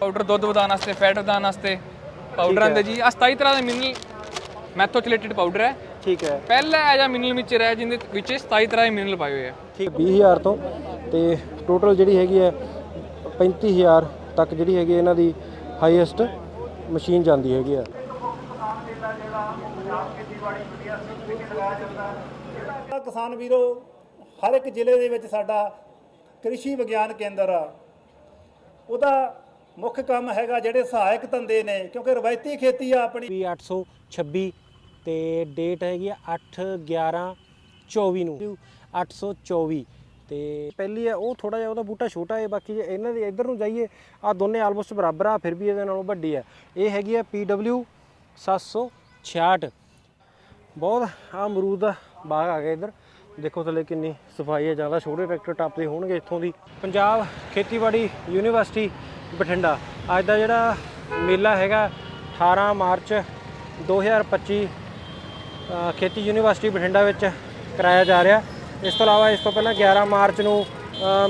Powder ਦੁੱਧ ਵਧਾਉਣ ਵਾਸਤੇ ਫੈਟ ਵਧਾਉਣ ਵਾਸਤੇ ਪਾਊਡਰ ਆਂਦੇ ਜੀ। ਆ 27 ਤਰ੍ਹਾਂ ਦੇ ਮਿਨਰਲ ਮੈਥੋਚਲੇਟਡ ਪਾਊਡਰ ਹੈ। ਠੀਕ ਹੈ। ਪਹਿਲਾ ਇਹ ਜਿਹਾ ਮਿਨਰਲ ਮਿਕਸਚਰ ਹੈ ਜਿਹਦੇ ਵਿੱਚ 27 ਤਰ੍ਹਾਂ ਦੇ ਮਿਨਰਲ ਪਾਏ ਹੋਏ ਆ। ਠੀਕ 20000 ਤੋਂ ਤੇ ਟੋਟਲ ਜਿਹੜੀ ਹੈਗੀ ਹੈ 35000 ਤੱਕ ਜਿਹੜੀ ਹੈਗੀ ਇਹਨਾਂ ਦੀ ਹਾਈਐਸਟ ਮਸ਼ੀਨ ਜਾਂਦੀ ਹੈਗੀ ਆ ਕਿਸਾਨ ਵੀਰੋ ਹਰ ਇੱਕ ਜ਼ਿਲ੍ਹੇ ਦੇ ਵਿੱਚ ਸਾਡਾ ਕ੍ਰਿਸ਼ੀ ਵਿਗਿਆਨ ਕੇਂਦਰ ਆ। ਉਹਦਾ ਮੁੱਖ ਕੰਮ ਹੈਗਾ ਜਿਹੜੇ ਸਹਾਇਕ ਧੰਦੇ ਨੇ, ਕਿਉਂਕਿ ਰਵਾਇਤੀ ਖੇਤੀ ਆ ਆਪਣੀ। ਵੀ 826 ਤੇ ਡੇਟ ਹੈਗੀ ਆ 8 11 24 ਨੂੰ। 824 ਤੇ ਪਹਿਲੀ ਹੈ ਉਹ ਥੋੜਾ ਜਿਹਾ ਉਹਦਾ ਬੂਟਾ ਛੋਟਾ ਹੈ, ਬਾਕੀ ਜੇ ਇਹਨਾਂ ਦੇ ਇੱਧਰ ਨੂੰ ਜਾਈਏ ਆ ਦੋਨੇ ਆਲਮੋਸਟ ਬਰਾਬਰ ਆ, ਫਿਰ ਵੀ ਇਹਦੇ ਨਾਲੋਂ ਵੱਡੀ ਹੈ ਇਹ ਹੈਗੀ ਆ PW 766 ਬਹੁਤ ਆ ਅਮਰੂਦ ਦਾ ਬਾਗ ਆ ਗਿਆ ਇੱਧਰ। ਦੇਖੋ ਥੱਲੇ ਕਿੰਨੀ ਸਫ਼ਾਈ ਹੈ ਜ਼ਿਆਦਾ ਛੋਟੇ ਟਰੈਕਟਰ ਟੱਪਦੇ ਹੋਣਗੇ ਇੱਥੋਂ ਦੀ। ਪੰਜਾਬ ਖੇਤੀਬਾੜੀ ਯੂਨੀਵਰਸਿਟੀ ਬਠਿੰਡਾ। ਅੱਜ ਦਾ ਜਿਹੜਾ ਮੇਲਾ ਹੈਗਾ 18 ਮਾਰਚ 2025 ਅ, ਖੇਤੀ ਯੂਨੀਵਰਸਿਟੀ ਬਠਿੰਡਾ ਵਿੱਚ ਕਰਾਇਆ ਜਾ ਰਿਹਾ। ਇਸ ਤੋਂ ਇਲਾਵਾ ਇਸ ਤੋਂ ਪਹਿਲਾਂ 11 ਮਾਰਚ ਨੂੰ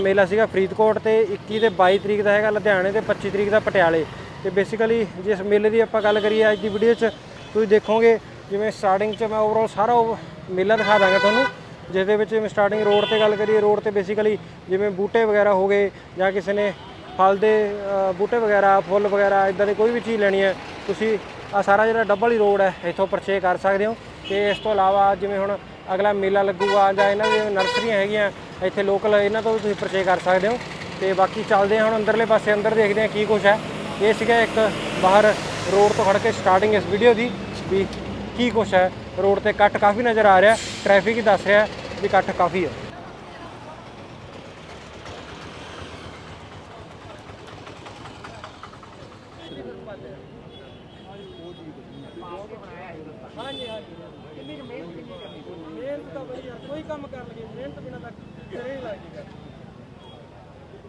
ਮੇਲਾ ਸੀਗਾ ਫਰੀਦਕੋਟ ਤੇ 21 ਤੇ 22 ਤਰੀਕ ਦਾ ਹੈਗਾ ਲੁਧਿਆਣੇ ਤੇ 25 ਤਰੀਕ ਦਾ ਪਟਿਆਲੇ। ਤੇ ਬੇਸਿਕਲੀ ਜਿਸ ਮੇਲੇ ਦੀ ਆਪਾਂ ਗੱਲ ਕਰੀਏ ਅੱਜ ਦੀ ਵੀਡੀਓ 'ਚ ਤੁਸੀਂ ਦੇਖੋਗੇ ਜਿਵੇਂ ਸਟਾਰਟਿੰਗ 'ਚ ਮੈਂ ਓਵਰਆਲ ਸਾਰਾ ਉਹ ਮੇਲਾ ਦਿਖਾ ਦਾਂਗਾ ਤੁਹਾਨੂੰ। ਜਿਸ ਦੇ ਵਿੱਚ ਜਿਵੇਂ ਸਟਾਰਟਿੰਗ ਰੋਡ ਤੇ ਗੱਲ ਕਰੀਏ ਰੋਡ ਤੇ ਬੇਸਿਕਲੀ ਜਿਵੇਂ ਬੂਟੇ ਵਗੈਰਾ ਹੋ ਗਏ ਜਾਂ ਕਿਸੇ ਨੇ ਫਲ ਦੇ ਬੂਟੇ ਵਗੈਰਾ, ਫੁੱਲ ਵਗੈਰਾ ਇਦਾਂ ਦੀ ਕੋਈ ਵੀ ਚੀਜ਼ ਲੈਣੀ ਹੈ, ਤੁਸੀਂ ਆ ਸਾਰਾ ਜਿਹੜਾ ਡੱਬਲ ਹੀ ਰੋਡ ਹੈ, ਇੱਥੋਂ ਪਰਚੇਸ ਕਰ ਸਕਦੇ ਹੋ। ਤੇ ਇਸ ਤੋਂ ਇਲਾਵਾ ਜਿਵੇਂ ਹੁਣ ਅਗਲਾ ਮੇਲਾ ਲੱਗੂਗਾ ਜਾਂ ਇਹਨਾਂ ਦੀਆਂ ਨਰਸਰੀਆਂ ਹੈਗੀਆਂ, ਇੱਥੇ ਲੋਕਲ ਇਹਨਾਂ ਤੋਂ ਵੀ ਤੁਸੀਂ ਪਰਚੇਸ ਕਰ ਸਕਦੇ ਹੋ। ਤੇ ਬਾਕੀ ਚੱਲਦੇ ਹਾਂ ਹੁਣ ਅੰਦਰਲੇ ਪਾਸੇ, ਅੰਦਰ ਦੇਖਦੇ ਹਾਂ ਕੀ ਕੁਝ ਹੈ। ਇਹ ਸੀਗਾ ਇੱਕ ਬਾਹਰ ਰੋਡ ਤੋਂ ਖੜ ਕੇ ਸਟਾਰਟਿੰਗ ਇਸ ਵੀਡੀਓ ਦੀ ਵੀ ਕੀ ਕੁਝ ਹੈ। ਰੋਡ ਤੇ ਕੱਟ ਕਾਫੀ ਨਜ਼ਰ ਆ ਰਿਹਾ ਟ੍ਰੈਫਿਕ ਹੀ ਦੱਸ ਰਿਹਾ ਵੀ ਕੱਟ ਕਾਫੀ ਹੈ। ਹਾਂਜੀ ਹਾਂਜੀ। ਕਿੰਨੀ ਮਿਹਨਤ ਮਿਹਨਤ ਤਾਂ ਬਈ ਯਾਰ ਕੋਈ ਕੰਮ ਕਰਨ ਲੱਗੇ ਮਿਹਨਤ ਬਿਨਾਂ ਤਾਂ ਕਰੇ ਹੀ ਲੱਗਦੀ